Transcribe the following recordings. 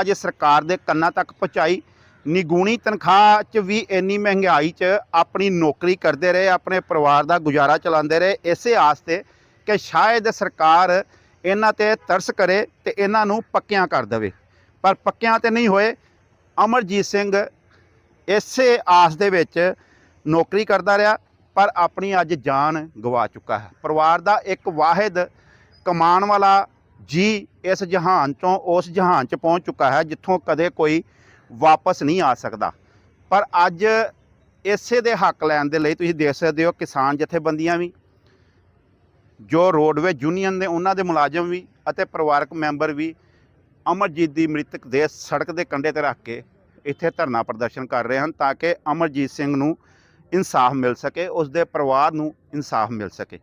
ਅੱਜ ਸਰਕਾਰ ਦੇ ਕੰਨਾਂ ਤੱਕ ਪਹੁੰਚਾਈ। ਨਿਗੂਣੀ ਤਨਖਾਹ 'ਚ ਵੀ ਇੰਨੀ ਮਹਿੰਗਾਈ 'ਚ ਆਪਣੀ ਨੌਕਰੀ ਕਰਦੇ ਰਹੇ, ਆਪਣੇ ਪਰਿਵਾਰ ਦਾ ਗੁਜ਼ਾਰਾ ਚਲਾਉਂਦੇ ਰਹੇ। ਇਸੇ ਆਸ ਤੇ ਕਿ ਸ਼ਾਇਦ ਸਰਕਾਰ ਇਹਨਾਂ ਤੇ ਤਰਸ ਕਰੇ ਤੇ ਇਹਨਾਂ ਨੂੰ ਪੱਕਿਆਂ ਕਰ ਦੇਵੇ। ਪਰ ਪੱਕਿਆਂ ਤੇ ਨਹੀਂ ਹੋਏ। ਅਮਰਜੀਤ ਸਿੰਘ ਇਸੇ ਆਸ ਦੇ ਵਿੱਚ ਨੌਕਰੀ ਕਰਦਾ ਰਿਹਾ, ਪਰ ਆਪਣੀ ਅੱਜ ਜਾਨ ਗਵਾ ਚੁੱਕਾ ਹੈ। ਪਰਿਵਾਰ ਦਾ ਇੱਕ ਵਾਹਿਦ ਕਮਾਉਣ ਵਾਲਾ ਜੀ ਇਸ ਜਹਾਨ ਤੋਂ ਉਸ ਜਹਾਨ 'ਚ ਪਹੁੰਚ ਚੁੱਕਾ ਹੈ ਜਿੱਥੋਂ ਕਦੇ ਕੋਈ ਵਾਪਸ ਨਹੀਂ ਆ ਸਕਦਾ। ਪਰ ਅੱਜ ਇਸੇ ਦੇ ਹੱਕ ਲੈਣ ਦੇ ਲਈ ਤੁਸੀਂ ਦੇਖ ਸਕਦੇ ਹੋ ਕਿਸਾਨ ਜਥੇਬੰਦੀਆਂ ਵੀ, ਜੋ ਰੋਡਵੇਜ਼ ਯੂਨੀਅਨ ਦੇ ਉਹਨਾਂ ਦੇ ਮੁਲਾਜ਼ਮ ਵੀ ਅਤੇ ਪਰਿਵਾਰਕ ਮੈਂਬਰ ਵੀ ਅਮਰਜੀਤ ਦੀ ਮ੍ਰਿਤਕ ਦੇ ਸੜਕ ਦੇ ਕੰਢੇ ਤੇ ਰੱਖ ਕੇ ਇੱਥੇ ਧਰਨਾ ਪ੍ਰਦਰਸ਼ਨ ਕਰ ਰਹੇ ਹਨ ਤਾਂ ਕਿ ਅਮਰਜੀਤ ਸਿੰਘ ਨੂੰ ਇਨਸਾਫ ਮਿਲ ਸਕੇ ਉਸ ਦੇ ਪਰਿਵਾਰ ਨੂੰ ਇਨਸਾਫ ਮਿਲ ਸਕੇ।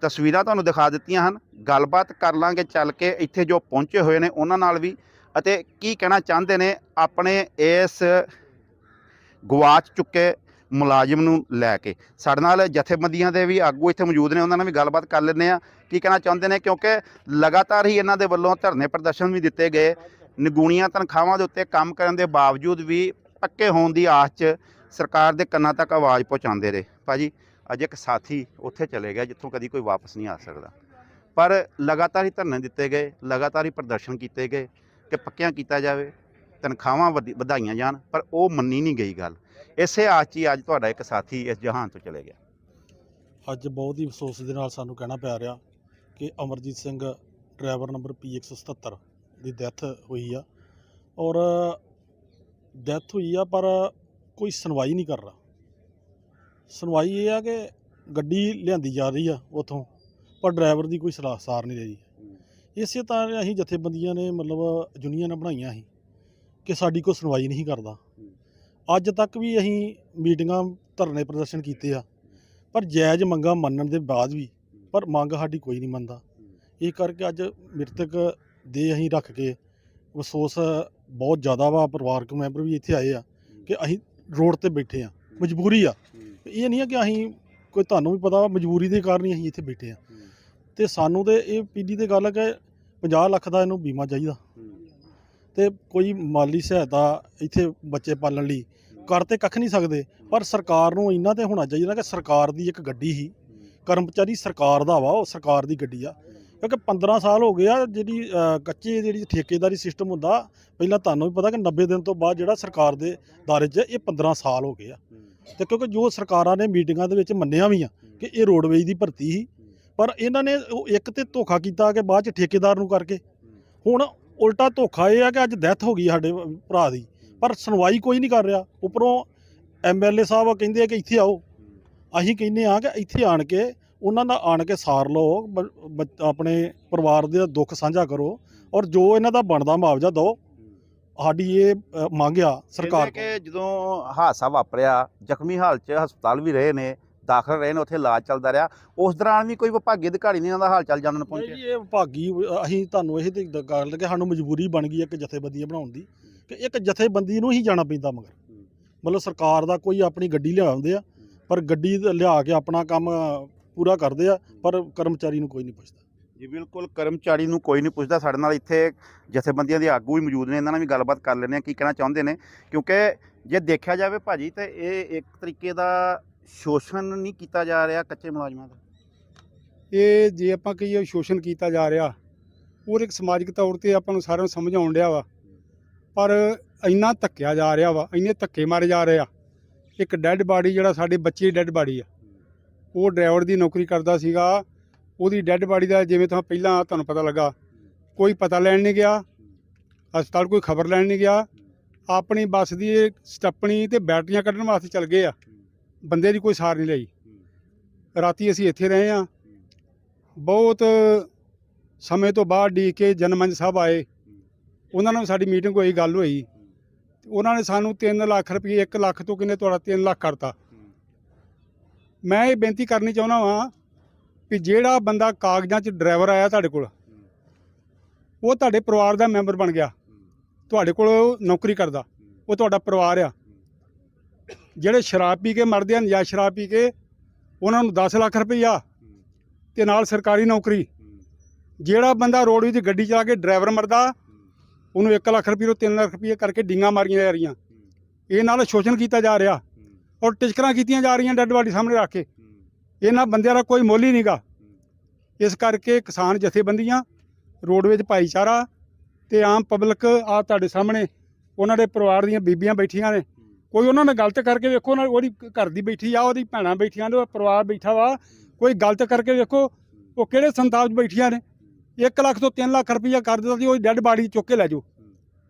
ਤਸਵੀਰਾਂ ਤੁਹਾਨੂੰ ਦਿਖਾ ਦਿੱਤੀਆਂ ਹਨ। ਗੱਲਬਾਤ ਕਰ ਲਾਂਗੇ ਚੱਲ ਕੇ ਇੱਥੇ ਜੋ ਪਹੁੰਚੇ ਹੋਏ ਨੇ ਉਹਨਾਂ ਨਾਲ ਵੀ। ਅਤੇ ਕੀ ਕਹਿਣਾ ਚਾਹੁੰਦੇ ਨੇ ਆਪਣੇ ਇਸ ਗਵਾਚ ਚੁੱਕੇ ਮੁਲਾਜ਼ਮ ਨੂੰ ਲੈ ਕੇ? ਸਾਡੇ ਨਾਲ ਜਥੇਬੰਦੀਆਂ ਦੇ ਵੀ ਆਗੂ ਇੱਥੇ ਮੌਜੂਦ ਨੇ, ਉਹਨਾਂ ਨਾਲ ਵੀ ਗੱਲਬਾਤ ਕਰ ਲੈਂਦੇ ਆ ਕੀ ਕਹਿਣਾ ਚਾਹੁੰਦੇ ਨੇ? ਕਿਉਂਕਿ ਲਗਾਤਾਰ ਹੀ ਇਹਨਾਂ ਦੇ ਵੱਲੋਂ ਧਰਨੇ ਪ੍ਰਦਰਸ਼ਨ ਵੀ ਦਿੱਤੇ ਗਏ। ਨਿਗੂਣੀਆਂ ਤਨਖਾਹਾਂ ਦੇ ਉੱਤੇ ਕੰਮ ਕਰਨ ਦੇ ਬਾਵਜੂਦ ਵੀ ਪੱਕੇ ਹੋਣ ਦੀ ਆਸ 'ਚ ਸਰਕਾਰ ਦੇ ਕੰਨਾਂ ਤੱਕ ਆਵਾਜ਼ ਪਹੁੰਚਾਉਂਦੇ ਰਹੇ। ਭਾਜੀ ਅੱਜ ਇੱਕ ਸਾਥੀ ਉੱਥੇ ਚਲੇ ਗਿਆ ਜਿੱਥੋਂ ਕਦੀ ਕੋਈ ਵਾਪਸ ਨਹੀਂ ਆ ਸਕਦਾ। ਪਰ ਲਗਾਤਾਰ ਹੀ ਧਰਨੇ ਦਿੱਤੇ ਗਏ, ਲਗਾਤਾਰ ਹੀ ਪ੍ਰਦਰਸ਼ਨ ਕੀਤੇ ਗਏ ਕਿ ਪੱਕਿਆਂ ਕੀਤਾ ਜਾਵੇ, ਤਨਖਾਹਾਂ ਵਧੀ- ਵਧਾਈਆਂ ਜਾਣ, ਪਰ ਉਹ ਮੰਨੀ ਨਹੀਂ ਗਈ ਗੱਲ। ਇਸੇ ਆਸ 'ਚ ਹੀ ਅੱਜ ਤੁਹਾਡਾ ਇੱਕ ਸਾਥੀ ਇਸ ਜਹਾਨ ਤੋਂ ਚਲੇ ਗਿਆ। ਅੱਜ ਬਹੁਤ ਹੀ ਅਫਸੋਸ ਦੇ ਨਾਲ ਸਾਨੂੰ ਕਹਿਣਾ ਪੈ ਰਿਹਾ ਕਿ Amarjit Singh driver number P177 ਦੀ ਡੈਥ ਹੋਈ ਆ। ਔਰ ਡੈਥ ਹੋਈ ਆ, ਪਰ ਕੋਈ ਸੁਣਵਾਈ ਨਹੀਂ ਕਰ ਰਿਹਾ। ਸੁਣਵਾਈ ਇਹ ਆ ਕਿ ਗੱਡੀ ਲਿਆਂਦੀ ਜਾ ਰਹੀ ਆ ਉਥੋਂ ਪਰ ਡਰਾਈਵਰ ਦੀ ਕੋਈ ਸਲਾਹ ਸਾਰ ਨਹੀਂ ਰਹੀ। ਇਸੇ ਤਰ੍ਹਾਂ ਅਸੀਂ ਜਥੇਬੰਦੀਆਂ ਨੇ ਮਤਲਬ ਯੂਨੀਅਨ ਬਣਾਈਆਂ ਸੀ ਕਿ ਸਾਡੀ ਕੋਈ ਸੁਣਵਾਈ ਨਹੀਂ ਕਰਦਾ। ਅੱਜ ਤੱਕ ਵੀ ਅਸੀਂ ਮੀਟਿੰਗਾਂ ਧਰਨੇ ਪ੍ਰਦਰਸ਼ਨ ਕੀਤੇ ਆ ਪਰ ਜਾਇਜ਼ ਮੰਗਾਂ ਮੰਨਣ ਦੇ ਬਾਅਦ ਵੀ ਪਰ ਮੰਗ ਸਾਡੀ ਕੋਈ ਨਹੀਂ ਮੰਨਦਾ। ਇਹ ਕਰਕੇ ਅੱਜ ਮ੍ਰਿਤਕ ਦੇ ਅਸੀਂ ਰੱਖ ਕੇ ਅਫਸੋਸ ਬਹੁਤ ਜ਼ਿਆਦਾ ਵਾ ਪਰਿਵਾਰਕ ਮੈਂਬਰ ਵੀ ਇੱਥੇ ਆਏ ਆ ਕਿ ਅਸੀਂ ਰੋਡ ਤੇ ਬੈਠੇ ਆ ਮਜਬੂਰੀ ਆ। ਇਹ ਨਹੀਂ ਆ ਕਿ ਅਸੀਂ ਕੋਈ ਤੁਹਾਨੂੰ ਵੀ ਪਤਾ ਮਜਬੂਰੀ ਦੇ ਕਾਰਨ ਹੀ ਅਸੀਂ ਇੱਥੇ ਬੈਠੇ ਆ ਤੇ ਸਾਨੂੰ ਤੇ ਇਹ ਪੀਡੀ ਤੇ ਗੱਲ ਹੈ ਕਿ 50 ਲੱਖ ਦਾ ਇਹਨੂੰ ਬੀਮਾ ਚਾਹੀਦਾ। ਤੇ ਕੋਈ ਮਾਲੀ ਸਹਾਇਤਾ ਇੱਥੇ ਬੱਚੇ ਪਾਲਣ ਲਈ ਕਰ ਤੇ ਕੱਖ ਨਹੀਂ ਸਕਦੇ, ਪਰ ਸਰਕਾਰ ਨੂੰ ਇੰਨਾ ਤੇ ਹੋਣਾ ਚਾਹੀਦਾ ਕਿ ਸਰਕਾਰ ਦੀ ਇੱਕ ਗੱਡੀ ਹੀ, ਕਰਮਚਾਰੀ ਸਰਕਾਰ ਦਾ ਵਾ, ਉਹ ਸਰਕਾਰ ਦੀ ਗੱਡੀ ਆ। ਕਿਉਂਕਿ 15 ਸਾਲ ਹੋ ਗਏ ਆ ਜਿਹੜੀ ਕੱਚੇ ਜਿਹੜੀ ਠੇਕੇਦਾਰੀ ਸਿਸਟਮ ਹੁੰਦਾ, ਪਹਿਲਾਂ ਤੁਹਾਨੂੰ ਵੀ ਪਤਾ ਕਿ 90 ਦਿਨ ਤੋਂ ਬਾਅਦ ਜਿਹੜਾ ਸਰਕਾਰ ਦੇ ਦਾਇਰੇ 'ਚ ਇਹ 15 ਸਾਲ ਹੋ ਗਏ ਆ। ਤੇ ਕਿਉਂਕਿ ਜੋ ਸਰਕਾਰਾਂ ਨੇ ਮੀਟਿੰਗਾਂ ਦੇ ਵਿੱਚ ਮੰਨਿਆ ਵੀ ਆ ਕਿ ਇਹ ਰੋਡਵੇਜ ਦੀ ਭਰਤੀ ਸੀ, ਪਰ ਇਹਨਾਂ ਨੇ ਉਹ ਇੱਕ ਤੇ ਧੋਖਾ ਕੀਤਾ ਕਿ ਬਾਅਦ 'ਚ ਠੇਕੇਦਾਰ ਨੂੰ ਕਰਕੇ। ਹੁਣ ਉਲਟਾ ਧੋਖਾ ਇਹ ਆ ਕਿ ਅੱਜ ਡੈਥ ਹੋ ਗਈ ਸਾਡੇ ਭਰਾ ਦੀ, ਪਰ ਸੁਣਵਾਈ ਕੋਈ ਨਹੀਂ ਕਰ ਰਿਹਾ। ਉੱਪਰੋਂ ਐਮਐਲਏ ਸਾਹਿਬ ਕਹਿੰਦੇ ਆ ਕਿ ਇੱਥੇ ਆਓ। ਅਸੀਂ ਕਹਿੰਦੇ ਆ ਕਿ ਇੱਥੇ ਆਣ ਕੇ ਉਹਨਾਂ ਦਾ ਆਣ ਕੇ ਸਾਰ ਲਓ ਬ- ਆਪਣੇ ਪਰਿਵਾਰ ਦੇ ਦੁੱਖ ਸਾਂਝਾ ਕਰੋ ਔਰ ਜੋ ਇਹਨਾਂ ਦਾ ਬਣਦਾ ਮੁਆਵਜ਼ਾ ਦਿਓ। ਸਾਡੀ ਇਹ ਅ, ਮੰਗ ਆ ਸਰਕਾਰ ਕੋਲ ਕਿ ਜਦੋਂ ਹਾਦਸਾ ਵਾਪਰਿਆ ਜ਼ਖਮੀ ਹਾਲਤ 'ਚ ਹਸਪਤਾਲ ਵੀ ਰਹੇ ਨੇ ਦਾਖਲ ਰਹੇ ਨੇ ਉੱਥੇ ਇਲਾਜ ਚੱਲਦਾ ਰਿਹਾ। ਉਸ ਦੌਰਾਨ ਵੀ ਕੋਈ ਵਿਭਾਗੀ ਅਧਿਕਾਰੀ ਨਹੀਂ ਇਹਨਾਂ ਦਾ ਹਾਲ ਚਾਲ ਜਾਣਨ ਨਹੀਂ ਪਹੁੰਚਿਆ? ਜੀ, ਇਹ ਭਾਗੀ ਅਸੀਂ ਤੁਹਾਨੂੰ ਇਹ ਤੇ ਦ- ਗੱਲ ਕਿ ਸਾਨੂੰ ਮਜਬੂਰੀ ਬਣ ਗਈ ਇੱਕ ਜਥੇਬੰਦੀ ਬਣਾਉਣ ਦੀ ਕਿ ਇੱਕ ਜਥੇਬੰਦੀ ਨੂੰ ਹੀ ਜਾਣਾ ਪੈਂਦਾ ਮਗਰ। ਮਤਲਬ ਸਰਕਾਰ ਦਾ ਕੋਈ ਆਪਣੀ ਗੱਡੀ ਲਿਆਉਂਦੇ ਆ ਪਰ ਗੱਡੀ ਲਿਆ ਕੇ ਆਪਣਾ ਕੰਮ ਪੂਰਾ ਕਰਦੇ ਆ ਪਰ ਕਰਮਚਾਰੀ ਨੂੰ ਕੋਈ ਨਹੀਂ ਪੁੱਛਦਾ। ਜੀ, ਬਿਲਕੁਲ। ਕਰਮਚਾਰੀ ਨੂੰ ਕੋਈ ਨਹੀਂ ਪੁੱਛਦਾ। ਸਾਡੇ ਨਾਲ ਇੱਥੇ ਜਥੇਬੰਦੀਆਂ ਦੇ ਆਗੂ ਵੀ ਮੌਜੂਦ ਨੇ। ਇਹਨਾਂ ਨਾਲ ਵੀ ਗੱਲਬਾਤ ਕਰ ਲੈਂਦੇ ਆ ਕੀ ਕਹਿਣਾ ਚਾਹੁੰਦੇ ਨੇ? ਕਿਉਂਕਿ ਜੇ ਦੇਖਿਆ ਜਾਵੇ ਭਾਜੀ, ਤੇ ਇਹ ਇੱਕ ਤਰੀਕੇ ਦਾ ਸ਼ੋਸ਼ਣ ਨਹੀਂ ਕੀਤਾ ਜਾ ਰਿਹਾ ਕੱਚੇ ਮੁਲਾਜ਼ਮਾਂ ਦਾ। ਇਹ ਜੇ ਆਪਾਂ ਕਹੀਏ ਸ਼ੋਸ਼ਣ ਕੀਤਾ ਜਾ ਰਿਹਾ ਉਹ ਇੱਕ ਸਮਾਜਿਕ ਤੌਰ ਤੇ ਆਪਾਂ ਨੂੰ ਸਾਰਿਆਂ ਨੂੰ ਸਮਝ ਆਉਣ ਡਿਆ ਵਾ। ਪਰ ਇੰਨਾ ਧੱਕਿਆ ਜਾ ਰਿਹਾ ਵਾ, ਇੰਨੇ ਧੱਕੇ ਮਾਰੇ ਜਾ ਰਹੇ ਆ। ਇੱਕ ਡੈੱਡ ਬਾਡੀ ਜਿਹੜਾ ਸਾਡੇ ਬੱਚੇ ਦੀ ਡੈੱਡ ਬਾਡੀ ਆ, ਉਹ ਡਰਾਈਵਰ ਦੀ ਨੌਕਰੀ ਕਰਦਾ ਸੀਗਾ। ਉਹਦੀ ਡੈੱਡ ਬਾਡੀ ਦਾ ਜਿਵੇਂ ਤੁਹਾਨੂੰ ਪਹਿਲਾਂ ਤੁਹਾਨੂੰ ਪਤਾ ਲੱਗਾ, ਕੋਈ ਪਤਾ ਲੈਣ ਨਹੀਂ ਗਿਆ, ਹਸਪਤਾਲ ਕੋਈ ਖਬਰ ਲੈਣ ਨਹੀਂ ਗਿਆ, ਆਪਣੀ ਬੱਸ ਦੀ ਸਟੱਪਣੀ ਤੇ ਬੈਟਰੀਆਂ ਕੱਢਣ ਵਾਸਤੇ ਚੱਲ ਗਏ ਆ, ਬੰਦੇ ਦੀ ਕੋਈ ਸਾਰ ਨਹੀਂ ਲਈ। ਰਾਤੀ ਅਸੀਂ ਇੱਥੇ ਰਹੇ ਆ ਬਹੁਤ ਸਮੇਂ ਤੋਂ ਬਾਅਦ ਡੀ ਕੇ ਜਨਮੰਚ ਸਾਹਿਬ ਆਏ। ਉਹਨਾਂ ਨਾਲ ਸਾਡੀ ਮੀਟਿੰਗ ਹੋਈ, ਗੱਲ ਹੋਈ। ਉਹਨਾਂ ਨੇ ਸਾਨੂੰ 3 ਲੱਖ ਰੁਪਏ 1 ਲੱਖ ਤੋਂ ਕਿੰਨੇ ਤੁਹਾਡਾ 3 ਲੱਖ ਕਰਤਾ। ਮੈਂ ਇਹ ਬੇਨਤੀ ਕਰਨੀ ਚਾਹੁੰਦਾ ਵਾਂ ਕਿ ਜਿਹੜਾ ਬੰਦਾ ਕਾਗਜ਼ਾਂ 'ਚ ਡਰਾਈਵਰ ਆਇਆ ਤੁਹਾਡੇ ਕੋਲ, ਉਹ ਤੁਹਾਡੇ ਪਰਿਵਾਰ ਦਾ ਮੈਂਬਰ ਬਣ ਗਿਆ। ਤੁਹਾਡੇ ਕੋਲ ਉਹ ਨੌਕਰੀ ਕਰਦਾ, ਉਹ ਤੁਹਾਡਾ ਪਰਿਵਾਰ ਆ। ਜਿਹੜੇ ਸ਼ਰਾਬ ਪੀ ਕੇ ਮਰਦੇ ਆ ਨਜਾਇਜ਼ ਸ਼ਰਾਬ ਪੀ ਕੇ ਉਹਨਾਂ ਨੂੰ 10 ਲੱਖ ਰੁਪਈਆ ਤੇ ਨਾਲ ਸਰਕਾਰੀ ਨੌਕਰੀ। ਜਿਹੜਾ ਬੰਦਾ ਰੋਡ ਵਿੱਚ ਗੱਡੀ ਚਲਾ ਕੇ ਡਰਾਈਵਰ ਮਰਦਾ, ਉਹਨੂੰ 1 ਲੱਖ ਰੁਪਏ ਤੋਂ 3 ਲੱਖ ਰੁਪਏ ਕਰਕੇ ਡਿੰਗਾ ਮਾਰੀਆਂ ਜਾ ਰਹੀਆਂ। ਇਹ ਨਾਲ ਸ਼ੋਸ਼ਣ ਕੀਤਾ ਜਾ ਰਿਹਾ ਔਰ ਟਿਚਕਰਾਂ ਕੀਤੀਆਂ ਜਾ ਰਹੀਆਂ ਡੈੱਡ ਬਾਡੀ ਸਾਹਮਣੇ ਰੱਖ ਕੇ। ਇਹਨਾਂ ਬੰਦਿਆਂ ਦਾ ਕੋਈ ਮੁੱਲ ਹੀ ਨਹੀਂਗਾ ਇਸ ਕਰਕੇ ਕਿਸਾਨ ਜਥੇਬੰਦੀਆਂ, ਰੋਡਵੇਜ ਭਾਈਚਾਰਾ ਤੇ ਆਮ ਪਬਲਿਕ ਆ ਤੁਹਾਡੇ ਸਾਹਮਣੇ, ਉਹਨਾਂ ਦੇ ਪਰਿਵਾਰ ਦੀਆਂ ਬੀਬੀਆਂ ਬੈਠੀਆਂ ਨੇ। ਕੋਈ ਉਹਨਾਂ ਨੇ ਗਲਤ ਕਰਕੇ ਵੇਖੋ, ਉਹਨਾਂ ਉਹਦੀ ਘਰ ਦੀ ਬੈਠੀ ਆ, ਉਹਦੀ ਭੈਣਾਂ ਬੈਠੀਆਂ ਨੇ ਉਹ ਪਰਿਵਾਰ ਬੈਠਾ ਵਾ। ਕੋਈ ਗਲਤ ਕਰਕੇ ਵੇਖੋ, ਉਹ ਕਿਹੜੇ ਸੰਤਾਪ 'ਚ ਬੈਠੀਆਂ ਨੇ? 1 ਲੱਖ ਤੋਂ 3 ਲੱਖ ਰੁਪਈਆ ਕਰ ਦਿੱਤਾ ਸੀ, ਉਹ ਡੈੱਡ ਬਾਡੀ ਚੁੱਕ ਕੇ ਲੈ ਜਾਓ।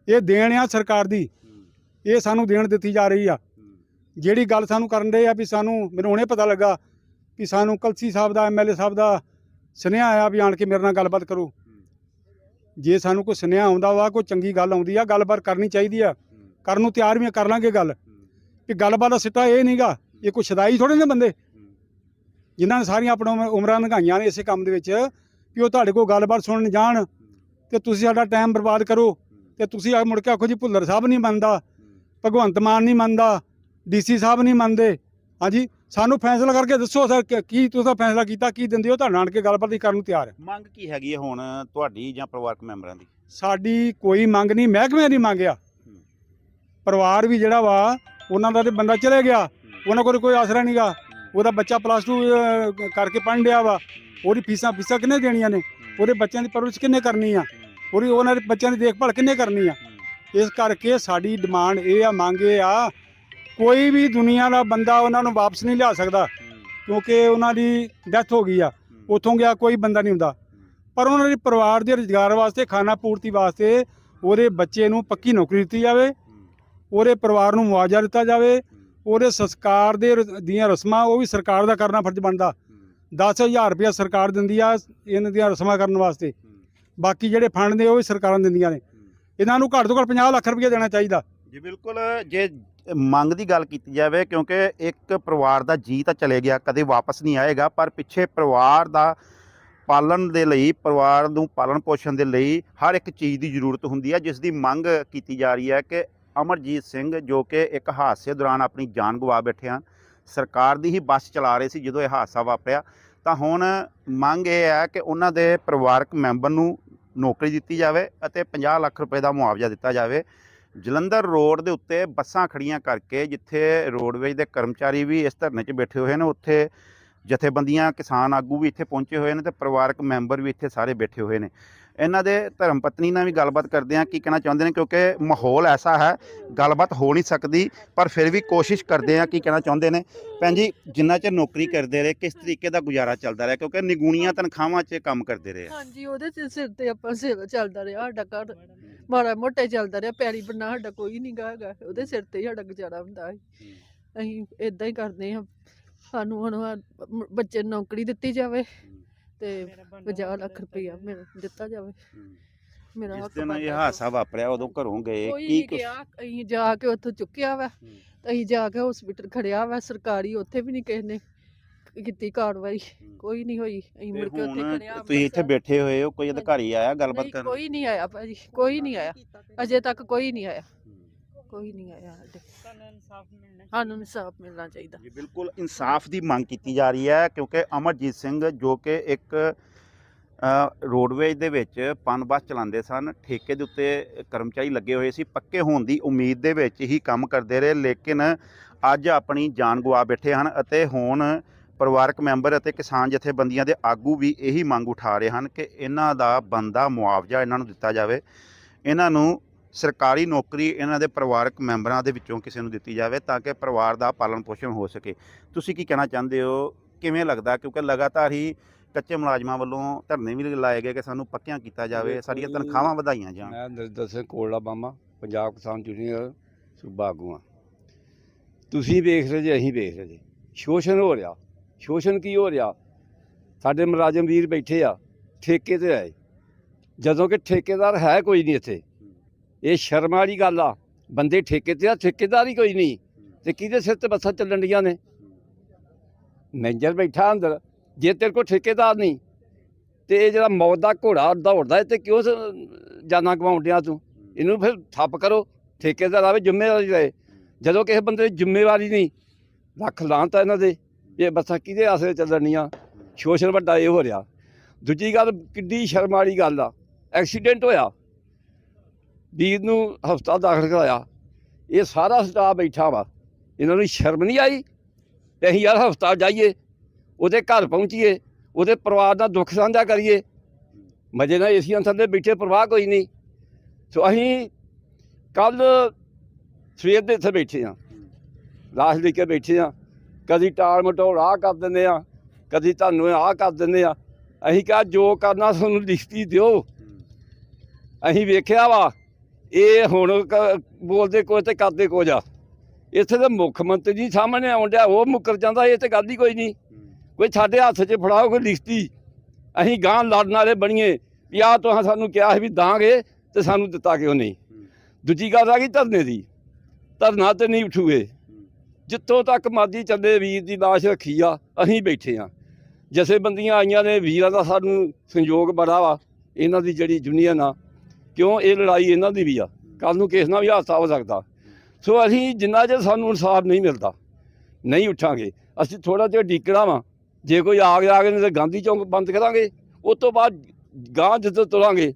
ਇਹ ਦੇਣ ਆ ਸਰਕਾਰ ਦੀ। ਇਹ ਸਾਨੂੰ ਦੇਣ ਦਿੱਤੀ ਜਾ ਰਹੀ ਆ। ਜਿਹੜੀ ਗੱਲ ਸਾਨੂੰ ਕਰਨ ਦੇ ਆ ਵੀ ਸਾਨੂੰ, ਮੈਨੂੰ ਹੁਣੇ ਪਤਾ ਲੱਗਾ ਵੀ ਸਾਨੂੰ ਕਲਸੀ ਸਾਹਿਬ ਦਾ ਐਮਐਲਏ ਸਾਹਿਬ ਦਾ ਸੁਨੇਹਾ ਆਇਆ ਵੀ ਆਣ ਕੇ ਮੇਰੇ ਨਾਲ ਗੱਲਬਾਤ ਕਰੋ। ਜੇ ਸਾਨੂੰ ਕੋਈ ਸੁਨੇਹਾ ਆਉਂਦਾ ਵਾ ਕੋਈ ਚੰਗੀ ਗੱਲ ਆਉਂਦੀ ਆ ਗੱਲਬਾਤ ਕਰਨੀ ਚਾਹੀਦੀ ਆ। ਕਰਨ ਨੂੰ ਤਿਆਰ ਵੀ ਆ, ਕਰ ਲਾਂਗੇ ਗੱਲ। ਵੀ ਗੱਲਬਾਤ ਦਾ ਸਿੱਟਾ ਇਹ ਨਹੀਂਗਾ ਇਹ ਕੋਈ ਸ਼ਦਾਈ ਥੋੜੇ ਨੇ ਬੰਦੇ। ਜਿਨ੍ਹਾਂ ਨੇ ਸਾਰੀਆਂ ਆਪਣੀਆਂ ਉਮਰ- ਉਮਰਾਂ ਲੰਘਾਈਆਂ ਨੇ ਇਸੇ ਕੰਮ ਦੇ ਵਿੱਚ ਵੀ ਉਹ ਤੁਹਾਡੇ ਕੋਲ ਗੱਲਬਾਤ ਸੁਣਨ ਜਾਣ ਤੇ ਤੁਸੀਂ ਸਾਡਾ ਟਾਈਮ ਬਰਬਾਦ ਕਰੋ ਤੇ ਤੁਸੀਂ ਆ ਮੁੜ ਕੇ ਆਖੋ ਜੀ ਭੁੱਲਰ ਸਾਹਿਬ ਨਹੀਂ ਮੰਨਦਾ ਭਗਵੰਤ ਮਾਨ ਨਹੀਂ ਮੰਨਦਾ ਡੀਸੀ ਸਾਹਿਬ ਨਹੀਂ ਮੰਨਦੇ। ਹਾਂਜੀ ਸਾਨੂੰ ਫੈਸਲਾ ਕਰਕੇ ਦੱਸੋ ਸਰ ਕਿ- ਤੁਸੀਂ ਫੈਸਲਾ ਕੀਤਾ ਕੀ ਦਿੰਦੇ ਹੋ? ਤੁਹਾਡੇ ਨਾਲ ਕੇ ਗੱਲਬਾਤ ਕਰਨ ਨੂੰ ਤਿਆਰ ਹੈ। ਮੰਗ ਕੀ ਹੈਗੀ ਹੈ ਹੁਣ ਤੁਹਾਡੀ ਜਾਂ ਪਰਿਵਾਰਕ ਮੈਂਬਰਾਂ ਦੀ? ਸਾਡੀ ਕੋਈ ਮੰਗ ਨਹੀਂ ਮਹਿਕਮੇ ਦੀ ਮੰਗ ਆ। ਪਰਿਵਾਰ ਵੀ ਜਿਹੜਾ ਵਾ ਉਹਨਾਂ ਦਾ ਤੇ ਬੰਦਾ ਚਲੇ ਗਿਆ ਉਹਨਾਂ ਕੋਲ ਕੋਈ ਆਸਰਾ ਨਹੀਂਗਾ ਉਹਦਾ ਬੱਚਾ ਪਲੱਸ 2 ਕਰਕੇ ਪੜ੍ਹਨ ਡਿਆ ਵਾ। ਉਹਦੀ ਫੀਸਾਂ ਫੀਸਾਂ ਕਿੰਨੇ ਦੇਣੀਆਂ ਨੇ? ਉਹਦੇ ਬੱਚਿਆਂ ਦੀ ਪਰਵਰਿਸ਼ ਕਿੰਨੇ ਕਰਨੀ ਆ? ਉਹਦੀ ਉਹਨਾਂ ਦੇ ਬੱਚਿਆਂ ਦੀ ਦੇਖਭਾਲ ਕਿੰਨੇ ਕਰਨੀ ਆ? ਇਸ ਕਰਕੇ ਸਾਡੀ ਡਿਮਾਂਡ ਇਹ ਆ ਮੰਗ ਇਹ ਆ ਕੋਈ ਵੀ ਦੁਨੀਆ ਦਾ ਬੰਦਾ ਉਹਨਾਂ ਨੂੰ ਵਾਪਸ ਨਹੀਂ ਲਿਆ ਸਕਦਾ ਕਿਉਂਕਿ ਉਹਨਾਂ ਦੀ ਡੈਥ ਹੋ ਗਈ ਆ। ਉਥੋਂ ਗਿਆ ਕੋਈ ਬੰਦਾ ਨਹੀਂ ਹੁੰਦਾ। ਪਰ ਉਹਨਾਂ ਦੇ ਪਰਿਵਾਰ ਦੇ ਰੁਜ਼ਗਾਰ ਵਾਸਤੇ ਖਾਣਾ ਪੂਰਤੀ ਵਾਸਤੇ ਉਹਦੇ ਬੱਚੇ ਨੂੰ ਪੱਕੀ ਨੌਕਰੀ ਦਿੱਤੀ ਜਾਵੇ ਉਹਦੇ ਪਰਿਵਾਰ ਨੂੰ ਮੁਆਵਜ਼ਾ ਦਿੱਤਾ ਜਾਵੇ ਉਹਦੇ ਸੰਸਕਾਰ ਦੇ ਦੀਆਂ ਰਸਮਾਂ ਉਹ ਵੀ ਸਰਕਾਰ ਦਾ ਕਰਨਾ ਫਰਜ਼ ਬਣਦਾ। 10000 ਰੁਪਇਆ ਸਰਕਾਰ ਦਿੰਦੀ ਆ ਇਹਨਾਂ ਦੀਆਂ ਰਸਮਾਂ ਕਰਨ ਵਾਸਤੇ। ਬਾਕੀ ਜਿਹੜੇ ਫੰਡ ਨੇ ਉਹ ਵੀ ਸਰਕਾਰਾਂ ਦਿੰਦੀਆਂ ਨੇ। ਇਹਨਾਂ ਨੂੰ ਘੱਟ ਤੋਂ ਘੱਟ 50 ਲੱਖ ਰੁਪਇਆ ਦੇਣਾ ਚਾਹੀਦਾ। ਜੀ ਬਿਲਕੁਲ ਜੇ ਮੰਗ ਦੀ ਗੱਲ ਕੀਤੀ ਜਾਵੇ, ਕਿਉਂਕਿ ਇੱਕ ਪਰਿਵਾਰ ਦਾ ਜੀ ਤਾਂ ਚਲੇ ਗਿਆ, ਕਦੇ ਵਾਪਸ ਨਹੀਂ ਆਏਗਾ, ਪਰ ਪਿੱਛੇ ਪਰਿਵਾਰ ਦਾ ਪਾਲਣ ਦੇ ਲਈ, ਪਰਿਵਾਰ ਨੂੰ ਪਾਲਣ ਪੋਸ਼ਣ ਦੇ ਲਈ ਹਰ ਇੱਕ ਚੀਜ਼ ਦੀ ਜ਼ਰੂਰਤ ਹੁੰਦੀ ਹੈ, ਜਿਸ ਦੀ ਮੰਗ ਕੀਤੀ ਜਾ ਰਹੀ ਹੈ ਕਿ ਅਮਰਜੀਤ ਸਿੰਘ ਜੋ ਕਿ ਇੱਕ ਹਾਦਸੇ ਦੌਰਾਨ ਆਪਣੀ ਜਾਨ ਗਵਾ ਬੈਠੇ ਹਨ ਸਰਕਾਰ ਦੀ ਹੀ ਬੱਸ ਚਲਾ ਰਹੇ ਸੀ ਜਦੋਂ ਇਹ ਹਾਦਸਾ ਵਾਪਰਿਆ, ਤਾਂ ਹੁਣ ਮੰਗ ਇਹ ਹੈ ਕਿ ਉਹਨਾਂ ਦੇ ਪਰਿਵਾਰਕ ਮੈਂਬਰ ਨੂੰ ਨੌਕਰੀ ਦਿੱਤੀ ਜਾਵੇ ਅਤੇ 50 ਲੱਖ ਰੁਪਏ ਦਾ ਮੁਆਵਜ਼ਾ ਦਿੱਤਾ ਜਾਵੇ। ਜਲੰਧਰ ਰੋਡ ਦੇ ਉੱਤੇ ਬੱਸਾਂ ਖੜੀਆਂ ਕਰਕੇ ਜਿੱਥੇ ਰੋਡਵੇਜ ਦੇ ਕਰਮਚਾਰੀ ਵੀ ਇਸ ਧਰਨੇ 'ਚ ਬੈਠੇ ਹੋਏ ਨੇ, ਉੱਥੇ ਜਥੇਬੰਦੀਆਂ ਕਿਸਾਨ ਆਗੂ ਵੀ ਇੱਥੇ ਪਹੁੰਚੇ ਹੋਏ ਨੇ ਤੇ ਪਰਿਵਾਰਕ ਮੈਂਬਰ ਵੀ ਇੱਥੇ ਸਾਰੇ ਬੈਠੇ ਹੋਏ ਨੇ। ਇਹਨਾਂ ਦੇ ਧਰਮ ਪਤਨੀ ਨਾਲ ਵੀ ਗੱਲਬਾਤ ਕਰਦੇ ਆ ਕੀ ਕਹਿਣਾ ਚਾਹੁੰਦੇ ਨੇ? ਕਿਉਂਕਿ ਮਾਹੌਲ ਐਸਾ ਹੈ ਗੱਲਬਾਤ ਹੋ ਨਹੀਂ ਸਕਦੀ ਪਰ ਫਿਰ ਵੀ ਕੋਸ਼ਿਸ਼ ਕਰਦੇ ਆ ਕੀ ਕਹਿਣਾ ਚਾਹੁੰਦੇ ਨੇ? ਭੈਣ ਜੀ ਜਿੰਨਾ ਚਿਰ ਨੌਕਰੀ ਕਰਦੇ ਰਹੇ ਕਿਸ ਤਰੀਕੇ ਦਾ ਗੁਜ਼ਾਰਾ ਚੱਲਦਾ ਰਿਹਾ? ਕਿਉਂਕਿ ਨਿਗੂਣੀਆਂ ਤਨਖਾਹਾਂ 'ਚ ਕੰਮ ਕਰਦੇ ਰਹੇ। ਹਾਂਜੀ ਉਹਦੇ ਤੇ ਸਿਰ ਤੇ ਆਪਾਂ ਸਿਰ ਚੱਲਦਾ ਰਿਹਾ ਸਾਡਾ ਘਰ ਮਾੜਾ ਮੋਟਾ ਹੀ ਚੱਲਦਾ ਰਿਹਾ ਪੈਰੀ ਬੰਨਾ ਸਾਡਾ ਕੋਈ ਨਹੀਂ ਗਾ ਹੈਗਾ ਉਹਦੇ ਸਿਰ ਤੇ ਹੀ ਸਾਡਾ ਗੁਜ਼ਾਰਾ ਹੁੰਦਾ ਸੀ। ਅਸੀਂ ਇਦਾਂ ਹੀ ਕਰਦੇ ਹਾਂ ਸਾਨੂੰ ਹੁਣ ਬੱਚੇ ਨੂੰ ਨੌਕਰੀ ਦਿੱਤੀ ਜਾਵੇ। ਤੇ 50 ਲੱਖ ਰੁਪਈਆ ਮੇਰਾ ਦਿੱਤਾ ਜਾਵੇ। ਮੇਰਾ ਜਿਸ ਦਿਨ ਇਹ ਹਾਦਸਾ ਵਾਪਰਿਆ ਉਦੋਂ ਘਰੋਂ ਗਏ ਕੀ ਕੁਛ? ਗਿਆ ਅਸੀਂ ਜਾ ਕੇ ਉੱਥੋਂ ਚੁੱਕਿਆ ਵਾ ਅਸੀਂ ਜਾ ਕੇ ਹਸਪੀਟਲ ਖੜਿਆ ਵਾ ਸਰਕਾਰੀ ਉੱਥੇ ਵੀ ਨਹੀਂ ਕਿਸੇ ਨੇ ਕੀਤੀ ਕਾਰਵਾਈ ਕੋਈ ਨਹੀਂ ਹੋਈ ਅਸੀਂ ਮੁੜ ਕੇ ਉੱਥੇ ਹੁਣ ਖੜਿਆ ਤੁਸੀਂ ਇੱਥੇ। ਬੈਠੇ ਹੋਏ ਹੋ ਕੋਈ ਅਧਿਕਾਰੀ ਆਇਆ ਗੱਲਬਾਤ ਨਹੀਂ, ਕਰਨ? ਕੋਈ ਨਹੀਂ ਆਇਆ ਭਾਜੀ ਕੋਈ ਨਹੀਂ ਆਇਆ ਅਜੇ ਤੱਕ ਕੋਈ ਨਹੀਂ ਆਇਆ। ਕੋਈ ਨਹੀਂ ਆਇਆ ਸਾਡੇ। ਸਾਨੂੰ ਇਨਸਾਫ ਮਿਲਣਾ ਚਾਹੀਦਾ। ਜੀ ਬਿਲਕੁਲ ਇਨਸਾਫ ਦੀ ਮੰਗ ਕੀਤੀ ਜਾ ਰਹੀ ਹੈ ਕਿਉਂਕਿ ਅਮਰਜੀਤ ਸਿੰਘ ਜੋ ਕਿ ਇੱਕ ਰੋਡਵੇਜ ਦੇ ਵਿੱਚ ਪਨ ਬੱਸ ਚਲਾਉਂਦੇ ਸਨ ਠੇਕੇ ਦੇ ਉੱਤੇ ਕਰਮਚਾਰੀ ਲੱਗੇ ਹੋਏ ਸੀ ਪੱਕੇ ਹੋਣ ਦੀ ਉਮੀਦ ਦੇ ਵਿੱਚ ਹੀ ਕੰਮ ਕਰਦੇ ਰਹੇ ਲੇਕਿਨ ਅੱਜ ਆਪਣੀ ਜਾਨ ਗਵਾ ਬੈਠੇ ਹਨ ਅਤੇ ਹੁਣ ਪਰਿਵਾਰਕ ਮੈਂਬਰ ਅਤੇ ਕਿਸਾਨ ਜਥੇਬੰਦੀਆਂ ਦੇ ਆਗੂ ਵੀ ਇਹੀ ਮੰਗ ਉਠਾ ਰਹੇ ਹਨ ਕਿ ਇਹਨਾਂ ਦਾ ਬੰਦਾ ਮੁਆਵਜ਼ਾ ਇਹਨਾਂ ਨੂੰ ਦਿੱਤਾ ਜਾਵੇ। ਇਹਨਾਂ ਨੂੰ ਸਰਕਾਰੀ ਨੌਕਰੀ ਇਹਨਾਂ ਦੇ ਪਰਿਵਾਰਕ ਮੈਂਬਰਾਂ ਦੇ ਵਿੱਚੋਂ ਕਿਸੇ ਨੂੰ ਦਿੱਤੀ ਜਾਵੇ ਤਾਂ ਕਿ ਪਰਿਵਾਰ ਦਾ ਪਾਲਣ ਪੋਸ਼ਣ ਹੋ ਸਕੇ। ਤੁਸੀਂ ਕੀ ਕਹਿਣਾ ਚਾਹੁੰਦੇ ਹੋ? ਕਿਵੇਂ ਲੱਗਦਾ? ਕਿਉਂਕਿ ਲਗਾਤਾਰ ਹੀ ਕੱਚੇ ਮੁਲਾਜ਼ਮਾਂ ਵੱਲੋਂ ਧਰਨੇ ਵੀ ਲਾਏ ਗਏ ਕਿ ਸਾਨੂੰ ਪੱਕਿਆਂ ਕੀਤਾ ਜਾਵੇ ਸਾਡੀਆਂ ਤਨਖਾਹਾਂ ਵਧਾਈਆਂ ਜਾਣ। ਮੈਂ ਨਰਿੰਦਰ ਸਿੰਘ ਕੋਲੜਾ ਬਾਮਾ ਪੰਜਾਬ ਕਿਸਾਨ ਯੂਨੀਅਨ ਸੂਬਾ ਆਗੂ ਤੁਸੀਂ ਵੇਖ ਰਹੇ ਜੇ ਅਸੀਂ ਵੇਖ ਰਹੇ ਜੇ। ਸ਼ੋਸ਼ਣ ਹੋ ਰਿਹਾ। ਸ਼ੋਸ਼ਣ ਕੀ ਹੋ ਰਿਹਾ? ਸਾਡੇ ਮੁਲਾਜ਼ਮ ਵੀਰ ਬੈਠੇ ਆ ਠੇਕੇ ਤੇ ਆਏ। ਜਦੋਂ ਕਿ ਠੇਕੇਦਾਰ ਹੈ ਕੋਈ ਨਹੀਂ ਇੱਥੇ। ਇਹ ਸ਼ਰਮ ਵਾਲੀ ਗੱਲ ਆ। ਬੰਦੇ ਠੇਕੇ ਤੇ ਆ ਠੇਕੇਦਾਰ ਹੀ ਕੋਈ ਨਹੀਂ। ਤੇ ਕਿਹਦੇ ਸਿਰ ਤੇ ਬੱਸਾਂ ਚੱਲਣ ਡੀਆਂ ਨੇ? ਮੈਨੇਜਰ ਬੈਠਾ ਅੰਦਰ, ਜੇ ਤੇਰੇ ਕੋਲ ਠੇਕੇਦਾਰ ਨਹੀਂ, ਤੇ ਇਹ ਜਿਹੜਾ ਮੌਤ ਦਾ ਘੋੜਾ ਦੌੜਦਾ ਇਹ ਤੇ ਕਿਉਂ ਸ- ਜਾਨਾਂ ਗਵਾਉਂਦਿਆਂ ਤੂੰ? ਇਹਨੂੰ ਫਿਰ ਠੱਪ ਕਰੋ। ਠੇਕੇਦਾਰ ਆਵੇ, ਜ਼ਿੰਮੇਵਾਰੀ ਲਏ। ਜਦੋਂ ਕਿਸੇ ਬੰਦੇ ਦੀ ਜ਼ਿੰਮੇਵਾਰੀ ਨਹੀਂ ਰੱਖ ਲਾਂਤਾ ਇਹਨਾਂ ਦੇ ਇਹ ਬੱਸਾਂ ਕਿਹਦੇ ਆਸਰੇ ਚੱਲਣੀਆਂ ਸ਼ੋਸ਼ਣ ਵੱਡਾ ਇਹ ਹੋ ਰਿਹਾ। ਦੂਜੀ ਗੱਲ, ਕਿੱਡੀ ਸ਼ਰਮ ਵਾਲੀ ਗੱਲ ਆ। ਐਕਸੀਡੈਂਟ ਹੋਇਆ। ਵੀਰ ਨੂੰ ਹਸਪਤਾਲ ਦਾਖਲ ਕਰਾਇਆ। ਇਹ ਸਾਰਾ ਸਟਾਫ ਬੈਠਾ ਵਾ। ਇਹਨਾਂ ਨੂੰ ਸ਼ਰਮ ਨਹੀਂ ਆਈ? ਤੇ ਅਸੀਂ ਯਾਰ ਹਸਪਤਾਲ ਜਾਈਏ, ਉਹਦੇ ਘਰ ਪਹੁੰਚੀਏ, ਉਹਦੇ ਪਰਿਵਾਰ ਦਾ ਦੁੱਖ ਸਾਂਝਾ ਕਰੀਏ। ਮਜੇ ਨਾਲ ਏਸੀਆਂ ਥੱਲੇ ਬੈਠੇ, ਪਰਵਾਹ ਕੋਈ ਨਹੀਂ। ਸੋ ਅਸੀਂ ਕੱਲ ਸਵੇਰ ਦੇ ਇੱਥੇ ਬੈਠੇ ਆ ਲਾਸ਼ ਲੈ ਕੇ ਬੈਠੇ ਆ ਕਦੀ ਟਾਲ ਮਟੋਲ ਆਹ ਕਰ ਦਿੰਦੇ ਆ ਕਦੀ ਤੁਹਾਨੂੰ ਆਹ ਕਰ ਦਿੰਦੇ ਆ ਅਸੀਂ ਕਿਹਾ ਜੋ ਕਰਨਾ ਤੁਹਾਨੂੰ ਲਿਖਤੀ ਦਿਓ। ਅਸੀਂ ਵੇਖਿਆ ਵਾ ਇਹ ਹੁਣ ਕ- ਬੋਲਦੇ ਕੁਝ ਤੇ ਕਰਦੇ ਕੁਝ ਆ। ਇੱਥੇ ਦੇ ਮੁੱਖ ਮੰਤਰੀ ਜੀ ਸਾਹਮਣੇ ਆਉਣ ਡਿਆ, ਉਹ ਮੁੱਕਰ ਜਾਂਦਾ, ਇਹ ਤੇ ਗੱਲ ਹੀ ਕੋਈ ਨਹੀਂ। ਕੋਈ ਸਾਡੇ ਹੱਥ 'ਚ ਫੜਾਓ ਕੋਈ ਲਿਖਤੀ। ਅਸੀਂ ਗਾਂ ਲੜਨ ਵਾਲੇ ਬਣੀਏ। ਵੀ ਆਹ ਤੁਹਾਂ ਸਾਨੂੰ ਕਿਹਾ ਸੀ ਵੀ ਦਾਂਗੇ ਤੇ ਸਾਨੂੰ ਦਿੱਤਾ ਕਿਉਂ ਨਹੀਂ। ਦੂਜੀ ਗੱਲ ਆ ਗਈ ਧਰਨੇ ਦੀ। ਧਰਨਾ ਤੇ ਨਹੀਂ ਉਠੂਏ। ਜਿੱਥੋਂ ਤੱਕ ਮਰਜ਼ੀ ਚੱਲੇ ਵੀਰ ਦੀ ਲਾਸ਼ ਰੱਖੀ ਆ, ਅਸੀਂ ਬੈਠੇ ਆ। ਜਥੇਬੰਦੀਆਂ ਆਈਆਂ ਨੇ, ਵੀਰਾਂ ਦਾ ਸਾਨੂੰ ਸੰਯੋਗ ਬੜਾ ਵਾ। ਇਹਨਾਂ ਦੀ ਜਿਹੜੀ ਯੂਨੀਅਨ ਆ ਕਿਉਂ ਇਹ ਲੜਾਈ ਇਹਨਾਂ ਦੀ ਵੀ ਆ? ਕੱਲ ਨੂੰ ਕਿਸ ਨਾਲ ਵੀ ਹਾਦਸਾ ਹੋ ਸਕਦਾ। ਸੋ ਅਸੀਂ ਜਿੰਨਾ ਚਿਰ ਸਾਨੂੰ ਇਨਸਾਫ ਨਹੀਂ ਮਿਲਦਾ, ਨਹੀਂ ਉੱਠਾਂਗੇ, ਅਸੀਂ ਥੋੜਾ ਜਿਹਾ ਡੀਕਣਾ ਵਾਂ। ਜੇ ਕੋਈ ਆ ਗਿਆ ਆ ਗਿਆ, ਨਹੀਂ ਤਾਂ ਗਾਂਧੀ ਚੌਂਕ ਬੰਦ ਕਰਾਂਗੇ। ਉਸ ਤੋਂ ਬਾਅਦ ਗਾਂ ਜਿੱਥੇ ਤੁਰਾਂਗੇ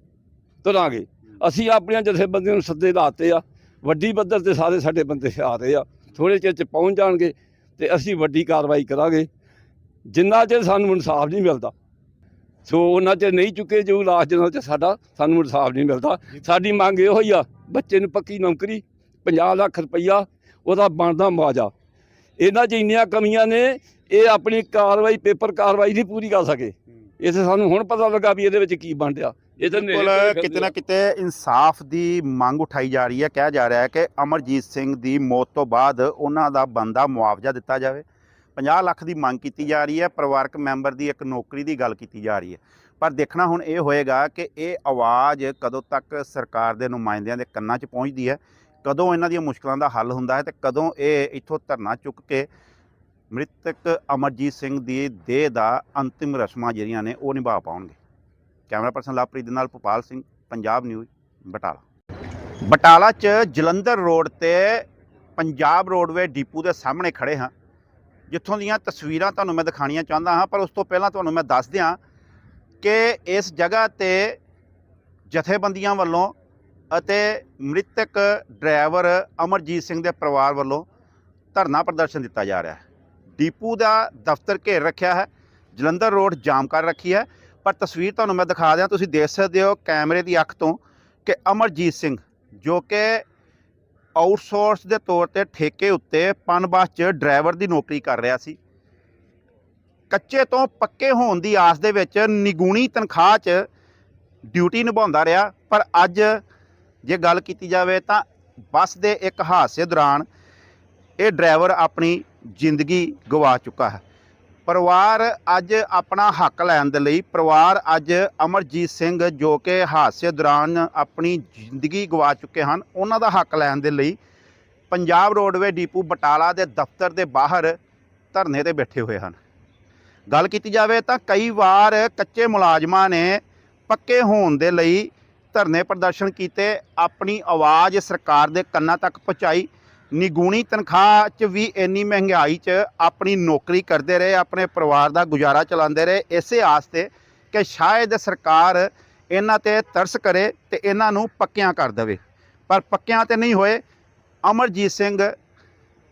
ਤੁਰਾਂਗੇ। ਅਸੀਂ ਆਪਣੀਆਂ ਜਥੇਬੰਦੀਆਂ ਨੂੰ ਸੱਦੇ ਲਾਤੇ ਆ। ਵੱਡੀ ਪੱਧਰ ਤੇ ਸਾਰੇ ਸਾਡੇ ਬੰਦੇ ਆ ਰਹੇ ਆ। ਥੋੜੇ ਚਿਰ ਚ ਪਹੁੰਚ ਜਾਣਗੇ ਤੇ ਅਸੀਂ ਵੱਡੀ ਕਾਰਵਾਈ ਕਰਾਂਗੇ। ਜਿੰਨਾ ਚਿਰ ਸਾਨੂੰ ਇਨਸਾਫ ਨਹੀਂ ਮਿਲਦਾ ਸੋ ਉਹਨਾਂ ਚਿਰ ਨਹੀਂ ਚੁੱਕੇ ਜੋ ਲਾਸ਼ ਜਨਾਂ ਚ ਸਾਡਾ ਸਾਨੂੰ ਇਨਸਾਫ ਨਹੀਂ ਮਿਲਦਾ। ਸਾਡੀ ਮੰਗ ਇਹੋ ਹੀ ਆ ਬੱਚੇ ਨੂੰ ਪੱਕੀ ਨੌਕਰੀ 50 ਲੱਖ ਰੁਪਈਆ ਉਹਦਾ ਬਣਦਾ ਮੁਆਵਜ਼ਾ। ਇਹਨਾਂ 'ਚ ਇੰਨੀਆਂ ਕਮੀਆਂ ਨੇ ਇਹ ਆਪਣੀ ਕਾਰਵਾਈ ਪੇਪਰ ਕਾਰਵਾਈ ਨਹੀਂ ਪੂਰੀ ਕਰ ਸਕੇ। ਤਾਂ ਸਾਨੂੰ ਹੁਣ ਪਤਾ ਲੱਗਾ ਵੀ ਇਹਦੇ ਵਿੱਚ ਕੀ ਬਣ ਰਿਹਾ। ਇਹ ਤਾਂ ਬਿਲਕੁਲ ਕਿਤੇ ਨਾ ਕਿਤੇ ਇਨਸਾਫ ਦੀ ਮੰਗ ਉਠਾਈ ਜਾ ਰਹੀ ਹੈ। ਕਿਹਾ ਜਾ ਰਿਹਾ ਹੈ ਕਿ ਅਮਰਜੀਤ ਸਿੰਘ ਦੀ ਮੌਤ ਤੋਂ ਬਾਅਦ ਉਹਨਾਂ ਦਾ ਬੰਦਾ ਮੁਆਵਜ਼ਾ ਦਿੱਤਾ ਜਾਵੇ। 50 ਲੱਖ ਦੀ ਮੰਗ ਕੀਤੀ ਜਾ ਰਹੀ ਹੈ, ਪਰਿਵਾਰਕ ਮੈਂਬਰ ਦੀ ਇੱਕ ਨੌਕਰੀ ਦੀ ਗੱਲ ਕੀਤੀ ਜਾ ਰਹੀ ਹੈ। ਪਰ ਦੇਖਣਾ ਹੁਣ ਇਹ ਹੋਏਗਾ ਕਿ ਇਹ ਆਵਾਜ਼ ਕਦੋਂ ਤੱਕ ਸਰਕਾਰ ਦੇ ਨੁਮਾਇੰਦਿਆਂ ਦੇ ਕੰਨਾਂ 'ਚ ਪਹੁੰਚਦੀ ਹੈ, ਕਦੋਂ ਇਹਨਾਂ ਦੀਆਂ ਮੁਸ਼ਕਲਾਂ ਦਾ ਹੱਲ ਹੁੰਦਾ ਹੈ ਤੇ ਕਦੋਂ ਇਹ ਇੱਥੋਂ ਧਰਨਾ ਚੁੱਕ ਕੇ ਮ੍ਰਿਤਕ ਅਮਰਜੀਤ ਸਿੰਘ ਦੀ ਦੇਹ ਦਾ ਅੰਤਿਮ ਰਸਮਾਂ ਜਿਹੜੀਆਂ ਨੇ ਉਹ ਨਿਭਾ ਪਾਉਣਗੇ। ਕੈਮਰਾ ਪਰਸਨ ਲਵਪ੍ਰੀਤ ਦੇ ਨਾਲ ਭੋਪਾਲ ਸਿੰਘ, ਪੰਜਾਬ ਨਿਊਜ਼, ਬਟਾਲਾ। ਬਟਾਲਾ 'ਚ ਜਲੰਧਰ ਰੋਡ ਤੇ ਪੰਜਾਬ ਰੋਡਵੇ ਡਿਪੂ ਦੇ ਸਾਹਮਣੇ ਖੜੇ ਹਾਂ। ਜਿੱਥੋਂ ਦੀਆਂ ਤਸਵੀਰਾਂ ਤੁਹਾਨੂੰ ਮੈਂ ਦਿਖਾਣੀਆਂ ਚਾਹੁੰਦਾ ਹਾਂ, ਪਰ ਉਸ ਤੋਂ ਪਹਿਲਾਂ ਤੁਹਾਨੂੰ ਮੈਂ ਦੱਸ ਦਿਆਂ ਕਿ ਇਸ ਜਗ੍ਹਾ ਤੇ ਜਥੇਬੰਦੀਆਂ ਵੱਲੋਂ ਅਤੇ ਮ੍ਰਿਤਕ ਡਰਾਈਵਰ ਅਮਰਜੀਤ ਸਿੰਘ ਦੇ ਪਰਿਵਾਰ ਵੱਲੋਂ ਧਰਨਾ ਪ੍ਰਦਰਸ਼ਨ ਦਿੱਤਾ ਜਾ ਰਿਹਾ ਹੈ। ਡੀਪੂ ਦਾ ਦਫ਼ਤਰ ਘੇਰ ਰੱਖਿਆ ਹੈ, ਜਲੰਧਰ ਰੋਡ ਜਾਮ ਕਰ ਰੱਖੀ ਹੈ, ਪਰ ਤਸਵੀਰ ਤੁਹਾਨੂੰ ਮੈਂ ਦਿਖਾ ਦਿਆਂ, ਤੁਸੀਂ ਦੇਖ ਸਕਦੇ ਹੋ ਕੈਮਰੇ ਦੀ ਅੱਖ ਤੋਂ ਕਿ ਅਮਰਜੀਤ ਸਿੰਘ ਜੋ ਕਿ ਆਊਟਸੋਰਸ ਦੇ ਤੌਰ ਤੇ ਠੇਕੇ ਉੱਤੇ ਪਨਬਸ 'ਚ ਡਰਾਈਵਰ ਦੀ ਨੌਕਰੀ ਕਰ ਰਿਹਾ ਸੀ। ਕੱਚੇ ਤੋਂ ਪੱਕੇ ਹੋਣ ਦੀ ਆਸ ਦੇ ਵਿੱਚ ਨਿਗੂਣੀ ਤਨਖਾਹ 'ਚ ਡਿਊਟੀ ਨਿਭਾਉਂਦਾ ਰਿਹਾ, ਪਰ ਅੱਜ ਜੇ ਗੱਲ ਕੀਤੀ ਜਾਵੇ ਤਾਂ ਬੱਸ ਦੇ ਇੱਕ ਹਾਦਸੇ ਦੌਰਾਨ ਇਹ ਡਰਾਈਵਰ ਆਪਣੀ ਜ਼ਿੰਦਗੀ ਗਵਾ ਚੁੱਕਾ ਹੈ। ਪਰਿਵਾਰ ਅੱਜ ਆਪਣਾ ਹੱਕ ਲੈਣ ਦੇ ਲਈ, ਪਰਿਵਾਰ ਅੱਜ ਅਮਰਜੀਤ ਸਿੰਘ ਜੋ ਕਿ ਹਾਦਸੇ ਦੌਰਾਨ ਆਪਣੀ ਜ਼ਿੰਦਗੀ ਗਵਾ ਚੁੱਕੇ ਹਨ, ਉਹਨਾਂ ਦਾ ਹੱਕ ਲੈਣ ਦੇ ਲਈ ਪੰਜਾਬ ਰੋਡਵੇ ਡੀਪੂ ਬਟਾਲਾ ਦੇ ਦਫ਼ਤਰ ਦੇ ਬਾਹਰ ਧਰਨੇ ਤੇ ਬੈਠੇ ਹੋਏ ਹਨ। ਗੱਲ ਕੀਤੀ ਜਾਵੇ ਤਾਂ ਕਈ ਵਾਰ ਕੱਚੇ ਮੁਲਾਜ਼ਮਾਂ ਨੇ ਪੱਕੇ ਹੋਣ ਦੇ ਲਈ ਧਰਨੇ ਪ੍ਰਦਰਸ਼ਨ ਕੀਤੇ, ਆਪਣੀ ਆਵਾਜ਼ ਸਰਕਾਰ ਦੇ ਕੰਨਾਂ ਤੱਕ ਪਹੁੰਚਾਈ ਨਿਗੂਣੀ ਤਨਖਾਹ 'ਚ ਵੀ ਇੰਨੀ ਮਹਿੰਗਾਈ 'ਚ ਆਪਣੀ ਨੌਕਰੀ ਕਰਦੇ ਰਹੇ, ਆਪਣੇ ਪਰਿਵਾਰ ਦਾ ਗੁਜ਼ਾਰਾ ਚਲਾਉਂਦੇ ਰਹੇ, ਇਸੇ ਆਸ ਤੇ ਕਿ ਸ਼ਾਇਦ ਸਰਕਾਰ ਇਹਨਾਂ ਤੇ ਤਰਸ ਕਰੇ ਤੇ ਇਹਨਾਂ ਨੂੰ ਪੱਕਿਆਂ ਕਰ ਦੇਵੇ। ਪਰ ਪੱਕਿਆਂ ਤੇ ਨਹੀਂ ਹੋਏ। ਅਮਰਜੀਤ ਸਿੰਘ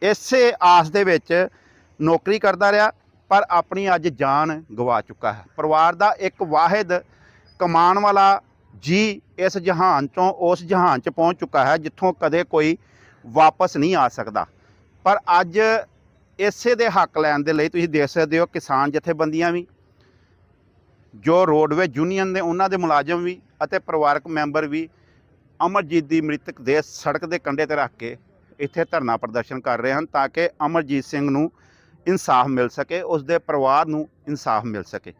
ਇਸੇ ਆਸ ਦੇ ਵਿੱਚ ਨੌਕਰੀ ਕਰਦਾ ਰਿਹਾ, ਪਰ ਆਪਣੀ ਅੱਜ ਜਾਨ ਗਵਾ ਚੁੱਕਾ ਹੈ। ਪਰਿਵਾਰ ਦਾ ਇੱਕ ਵਾਹਿਦ ਕਮਾਉਣ ਵਾਲਾ ਜੀ ਇਸ ਜਹਾਨ ਤੋਂ ਉਸ ਜਹਾਨ 'ਚ ਪਹੁੰਚ ਚੁੱਕਾ ਹੈ, ਜਿੱਥੋਂ ਕਦੇ ਕੋਈ ਵਾਪਸ ਨਹੀਂ ਆ ਸਕਦਾ। ਪਰ ਅੱਜ ਇਸੇ ਦੇ ਹੱਕ ਲੈਣ ਦੇ ਲਈ ਤੁਸੀਂ ਦੇਖ ਸਕਦੇ ਹੋ ਕਿਸਾਨ ਜਥੇਬੰਦੀਆਂ ਵੀ, ਜੋ ਰੋਡਵੇ ਯੂਨੀਅਨ ਨੇ ਉਹਨਾਂ ਦੇ ਮੁਲਾਜ਼ਮ ਵੀ ਅਤੇ ਪਰਿਵਾਰਕ ਮੈਂਬਰ ਵੀ ਅਮਰਜੀਤ ਦੀ ਮ੍ਰਿਤਕ ਦੇ ਸੜਕ ਦੇ ਕੰਢੇ ਤੇ ਰੱਖ ਕੇ ਇੱਥੇ ਧਰਨਾ ਪ੍ਰਦਰਸ਼ਨ ਕਰ ਰਹੇ ਹਨ ਤਾਂ ਕਿ ਅਮਰਜੀਤ ਸਿੰਘ ਨੂੰ ਇਨਸਾਫ ਮਿਲ ਸਕੇ, ਉਸ ਦੇ ਪਰਿਵਾਰ ਨੂੰ ਇਨਸਾਫ ਮਿਲ ਸਕੇ।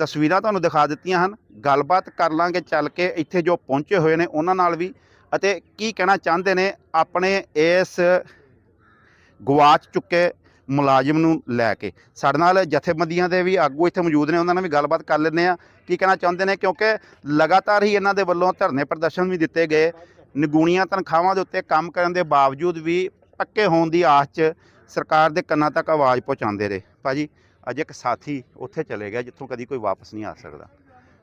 ਤਸਵੀਰਾਂ ਤੁਹਾਨੂੰ ਦਿਖਾ ਦਿੱਤੀਆਂ ਹਨ। ਗੱਲਬਾਤ ਕਰ ਲਾਂਗੇ ਚੱਲ ਕੇ ਇੱਥੇ ਜੋ ਪਹੁੰਚੇ ਹੋਏ ਨੇ, ਉਹਨਾਂ ਨਾਲ ਵੀ ਅਤੇ ਕੀ ਕਹਿਣਾ ਚਾਹੁੰਦੇ ਨੇ ਆਪਣੇ ਇਸ ਗਵਾਚ ਚੁੱਕੇ ਮੁਲਾਜ਼ਮ ਨੂੰ ਲੈ ਕੇ? ਸਾਡੇ ਨਾਲ ਜਥੇਬੰਦੀਆਂ ਦੇ ਵੀ ਆਗੂ ਇੱਥੇ ਮੌਜੂਦ ਨੇ, ਉਹਨਾਂ ਨਾਲ ਵੀ ਗੱਲਬਾਤ ਕਰ ਲੈਂਦੇ ਆ ਕੀ ਕਹਿਣਾ ਚਾਹੁੰਦੇ ਨੇ? ਕਿਉਂਕਿ ਲਗਾਤਾਰ ਹੀ ਇਹਨਾਂ ਦੇ ਵੱਲੋਂ ਧਰਨੇ ਪ੍ਰਦਰਸ਼ਨ ਵੀ ਦਿੱਤੇ ਗਏ। ਨਿਗੂਣੀਆਂ ਤਨਖਾਹਾਂ ਦੇ ਉੱਤੇ ਕੰਮ ਕਰਨ ਦੇ ਬਾਵਜੂਦ ਵੀ ਪੱਕੇ ਹੋਣ ਦੀ ਆਸ 'ਚ ਸਰਕਾਰ ਦੇ ਕੰਨਾਂ ਤੱਕ ਆਵਾਜ਼ ਪਹੁੰਚਾਉਂਦੇ ਰਹੇ। ਭਾਜੀ, ਅੱਜ ਇੱਕ ਸਾਥੀ ਉੱਥੇ ਚਲੇ ਗਿਆ ਜਿੱਥੋਂ ਕਦੀ ਕੋਈ ਵਾਪਸ ਨਹੀਂ ਆ ਸਕਦਾ।